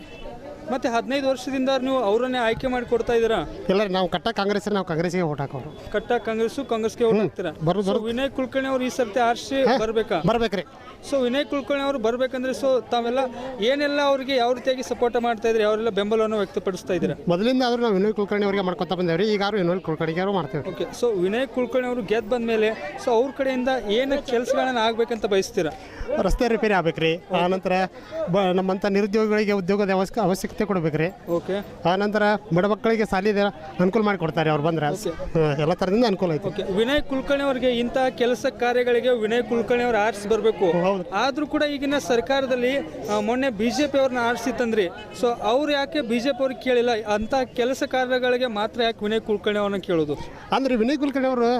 ಮತ್ತೆ ಹದಿನೈದು ವರ್ಷದಿಂದ ನೀವು ಅವರನ್ನೇ ಆಯ್ಕೆ ಮಾಡಿ ಕೊಡ್ತಾ ಇದ್ದೀರಾ? ಇಲ್ಲ ನಾವು ಕಟ್ಟ ಕಾಂಗ್ರೆಸ್ ನಾವು ಕಾಂಗ್ರೆಸ್ಗೆ ಓಟ್ ಹಾಕೋರು. ಕಟ್ಟ ಕಾಂಗ್ರೆಸ್ ಕಾಂಗ್ರೆಸ್ಗೆ ಓಟ್ ಹಾಕ್ತೀರಾ? ಬರು- ವಿನಯ್ ಕುಲಕರ್ಣಿ ಅವರು ಈ ಸರ್ತಿ ಆರ್ಸಿ ಬರ್ಬೇಕಾ? ಬರ್ಬೇಕ್ರಿ. ಸೊ ವಿನಯ್ ಕುಲಕರ್ಣಿ ಅವರು ಬರಬೇಕಂದ್ರೆ ಸೊ ತಾವೆಲ್ಲ ಏನೆಲ್ಲ ಅವರಿಗೆ ಯಾವ ರೀತಿಯಾಗಿ ಸಪೋರ್ಟ್ ಮಾಡ್ತಾ ಇದ್ರಿ ಅವರೆಲ್ಲ ಬೆಂಬಲವನ್ನು ವ್ಯಕ್ತಪಡಿಸ್ತಾ ಇದ್ದೀರಾ? ಮೊದಲಿಂದ ಆದರೂ ನಾವು ವಿನಯ್ ಕುಲಕರ್ಣಿ ಅವರಿಗೆ ಮಾಡ್ಕೊತಾ ಬಂದೇವ್ರಿ ಈಗಾರು ವಿನಯ್ ಕುಲಕರ್ಣಿಗೆ ಮಾಡ್ತೇವೆ ಓಕೆ ಸೊ ವಿನಯ್ ಕುಲಕರ್ಣಿ ಅವರು ಗೆದ್ದು ಬಂದ ಮೇಲೆ ಸೊ ಅವ್ರ ಕಡೆಯಿಂದ ಏನು ಕೆಲಸಗಳನ್ನ ಆಗಬೇಕಂತ ಬಯಸ್ತೀರಾ? ರಸ್ತೆ ರಿಪೇರಿ ಆಗ್ಬೇಕ್ರಿ ಆನಂತರ ಬ ನಮ್ಮಂಥ ನಿರುದ್ಯೋಗಿಗಳಿಗೆ ಉದ್ಯೋಗದ ಅವಶ್ಯ ಅವಶ್ಯಕತೆ ಕೊಡ್ಬೇಕ್ರಿ. ಓಕೆ ಆನಂತರ ಬಡ ಮಕ್ಕಳಿಗೆ ಸಾಲಿದ ಅನುಕೂಲ ಮಾಡಿ ಕೊಡ್ತಾರೆ ಅವ್ರು ಬಂದ್ರೆ. ಎಲ್ಲ ಥರದಿಂದ ಅನುಕೂಲ ಆಯ್ತು. ಓಕೆ ವಿನಯ್ ಕುಲಕರ್ಣಿ ಅವರಿಗೆ ಇಂತಹ ಕೆಲಸ ಕಾರ್ಯಗಳಿಗೆ ವಿನಯ್ ಕುಲಕರ್ಣಿ ಅವರು ಆರಿಸಿ ಬರಬೇಕು. ಆದ್ರೂ ಕೂಡ ಈಗಿನ ಸರ್ಕಾರದಲ್ಲಿ ಆ, ಮೊನ್ನೆ ಬಿಜೆಪಿ ಅವ್ರನ್ನ ಆರಿಸಿ ತಂದ್ರಿ ಸೊ ಅವ್ರು ಯಾಕೆ ಬಿಜೆಪಿ ಅವ್ರಿಗೆ ಕೇಳಿಲ್ಲ? ಅಂತ ಕೆಲಸ ಕಾರ್ಯಗಳಿಗೆ ಮಾತ್ರ ಯಾಕೆ ವಿನಯ್ ಕುಲಕರ್ಣಿ ಅವ್ರನ್ನ ಕೇಳೋದು? ಅಂದ್ರೆ ವಿನಯ್ ಕುಲಕರ್ಣಿ ಅವರು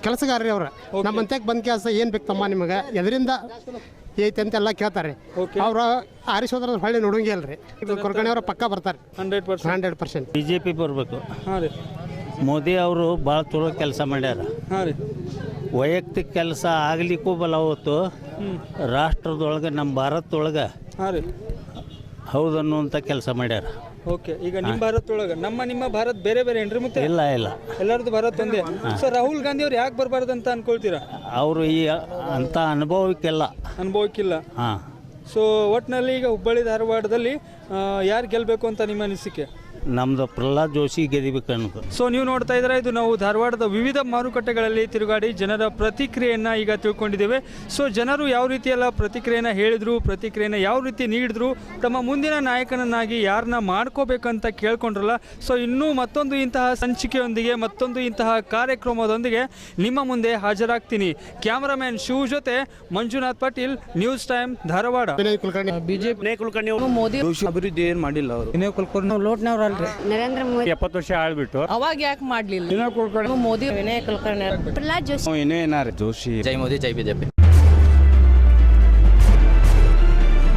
ಕೆಲಸಗಾರರಿ ಅವ್ರು. ನಮ್ಮ ಅಂತ್ಯಕ್ಕೆ ಬಂದ ಕೆಲಸ ಏನು ಬೇಕು ತಮ್ಮ ನಿಮಗೆ? ಎದರಿಂದ ಐತೆ ಅಂತೆಲ್ಲ ಕೇಳ್ತಾರೆ. ಅವ್ರು ಆರಿಸೋದ್ರ ಹೊಳ್ಳಿ ನೋಡಂಗೆ ಅಲ್ರಿ ಕುಲಕರ್ಣಿ ಅವ್ರ ಪಕ್ಕ ಬರ್ತಾರೆ. Hundred percent. Hundred percent. B J P ಬರಬೇಕು. ಹಾಂ ರೀ. ಮೋದಿ ಅವರು ಭಾಳ ಚಲೋ ಕೆಲಸ ಮಾಡ್ಯಾರ. ಹಾಂ ರೀ. ವೈಯಕ್ತಿಕ ಕೆಲಸ ಆಗ್ಲಿಕ್ಕೂ ಬಲ ಹೊತ್ತು ರಾಷ್ಟ್ರದೊಳಗೆ ನಮ್ಮ ಭಾರತದೊಳಗೆ ಹಾಂ ರೀ. ಹೌದು ಅನ್ನುವಂಥ ಕೆಲಸ ಮಾಡ್ಯಾರ. ಓಕೆ ಈಗ ನಿಮ್ಮ ಭಾರತದೊಳಗೆ ನಮ್ಮ ನಿಮ್ಮ ಭಾರತ ಬೇರೆ ಬೇರೆ ಏನ್ರಿ ಮತ್ತೆ? ಇಲ್ಲ ಇಲ್ಲ. ಎಲ್ಲರದು ಭಾರತ ಒಂದೇ. ಸೊ ರಾಹುಲ್ ಗಾಂಧಿ ಅವ್ರು ಯಾಕೆ ಬರಬಾರ್ದು ಅಂತ ಅನ್ಕೊಳ್ತೀರಾ? ಅವರು ಈ ಅಂಥ ಅನುಭವಕ್ಕೆಲ್ಲ. ಅನುಭವಕ್ಕಿಲ್ಲ. ಹಾಂ. ಸೊ ಒಟ್ಟಿನಲ್ಲಿ ಈಗ ಹುಬ್ಬಳ್ಳಿ ಧಾರವಾಡದಲ್ಲಿ ಯಾರು ಗೆಲ್ಲಬೇಕು ಅಂತ ನಿಮ್ಮ ಅನಿಸಿಕೆ? ನಮ್ದು ಪ್ರಹ್ಲಾದ್ ಜೋಶಿ ಗೆದಿಬೇಕು ಅನ್ಕೋ ಸೊ ನೀವು ನೋಡ್ತಾ ಇದ್ದೀರಾ ಇದು ನಾವು ಧಾರವಾಡದ ವಿವಿಧ ಮಾರುಕಟ್ಟೆಗಳಲ್ಲಿ ತಿರುಗಾಡಿ ಜನರ ಪ್ರತಿಕ್ರಿಯೆಯನ್ನು ಈಗ ತಿಳ್ಕೊಂಡಿದ್ದೇವೆ. ಸೊ ಜನರು ಯಾವ ರೀತಿಯೆಲ್ಲ ಪ್ರತಿಕ್ರಿಯೆನ ಹೇಳಿದ್ರು ಪ್ರತಿಕ್ರಿಯೆನ ಯಾವ ರೀತಿ ನೀಡಿದ್ರು ತಮ್ಮ ಮುಂದಿನ ನಾಯಕನನ್ನಾಗಿ ಯಾರನ್ನ ಮಾಡ್ಕೋಬೇಕಂತ ಕೇಳ್ಕೊಂಡ್ರಲ್ಲ ಸೊ ಇನ್ನೂ ಮತ್ತೊಂದು ಇಂತಹ ಸಂಚಿಕೆಯೊಂದಿಗೆ ಮತ್ತೊಂದು ಇಂತಹ ಕಾರ್ಯಕ್ರಮದೊಂದಿಗೆ ನಿಮ್ಮ ಮುಂದೆ ಹಾಜರಾಗ್ತೀನಿ. ಕ್ಯಾಮರಾಮ್ಯಾನ್ ಶಿವ್ ಜೊತೆ Manjunath Patil news time Dharwad. BJP. Kulkarni ಅವರು ಮೋದಿ ಅಭಿವೃದ್ಧಿ ಏನ್ ಮಾಡಿಲ್ಲ ಅವರು? ವಿನಯ್ ಕುಲಕರ್ಣಿ ಲೋಟ್ನವ್ರಲ್ರಿ ನರೇಂದ್ರ ಮೋದಿ ಎಪ್ಪತ್ತು ವರ್ಷ ಆಳ್ಬಿಟ್ಟು. ಅವಾಗ ಯಾಕೆ ಮಾಡಲಿಲ್ಲ? ಮೋದಿ ಪ್ರಹ್ಲಾದ್ ಜೋಶಿ ಇನ್ನೂ ಏನಾರು ಜೋಶಿ ಜೈ ಮೋದಿ ಜೈ ಬಿಜೆಪಿ.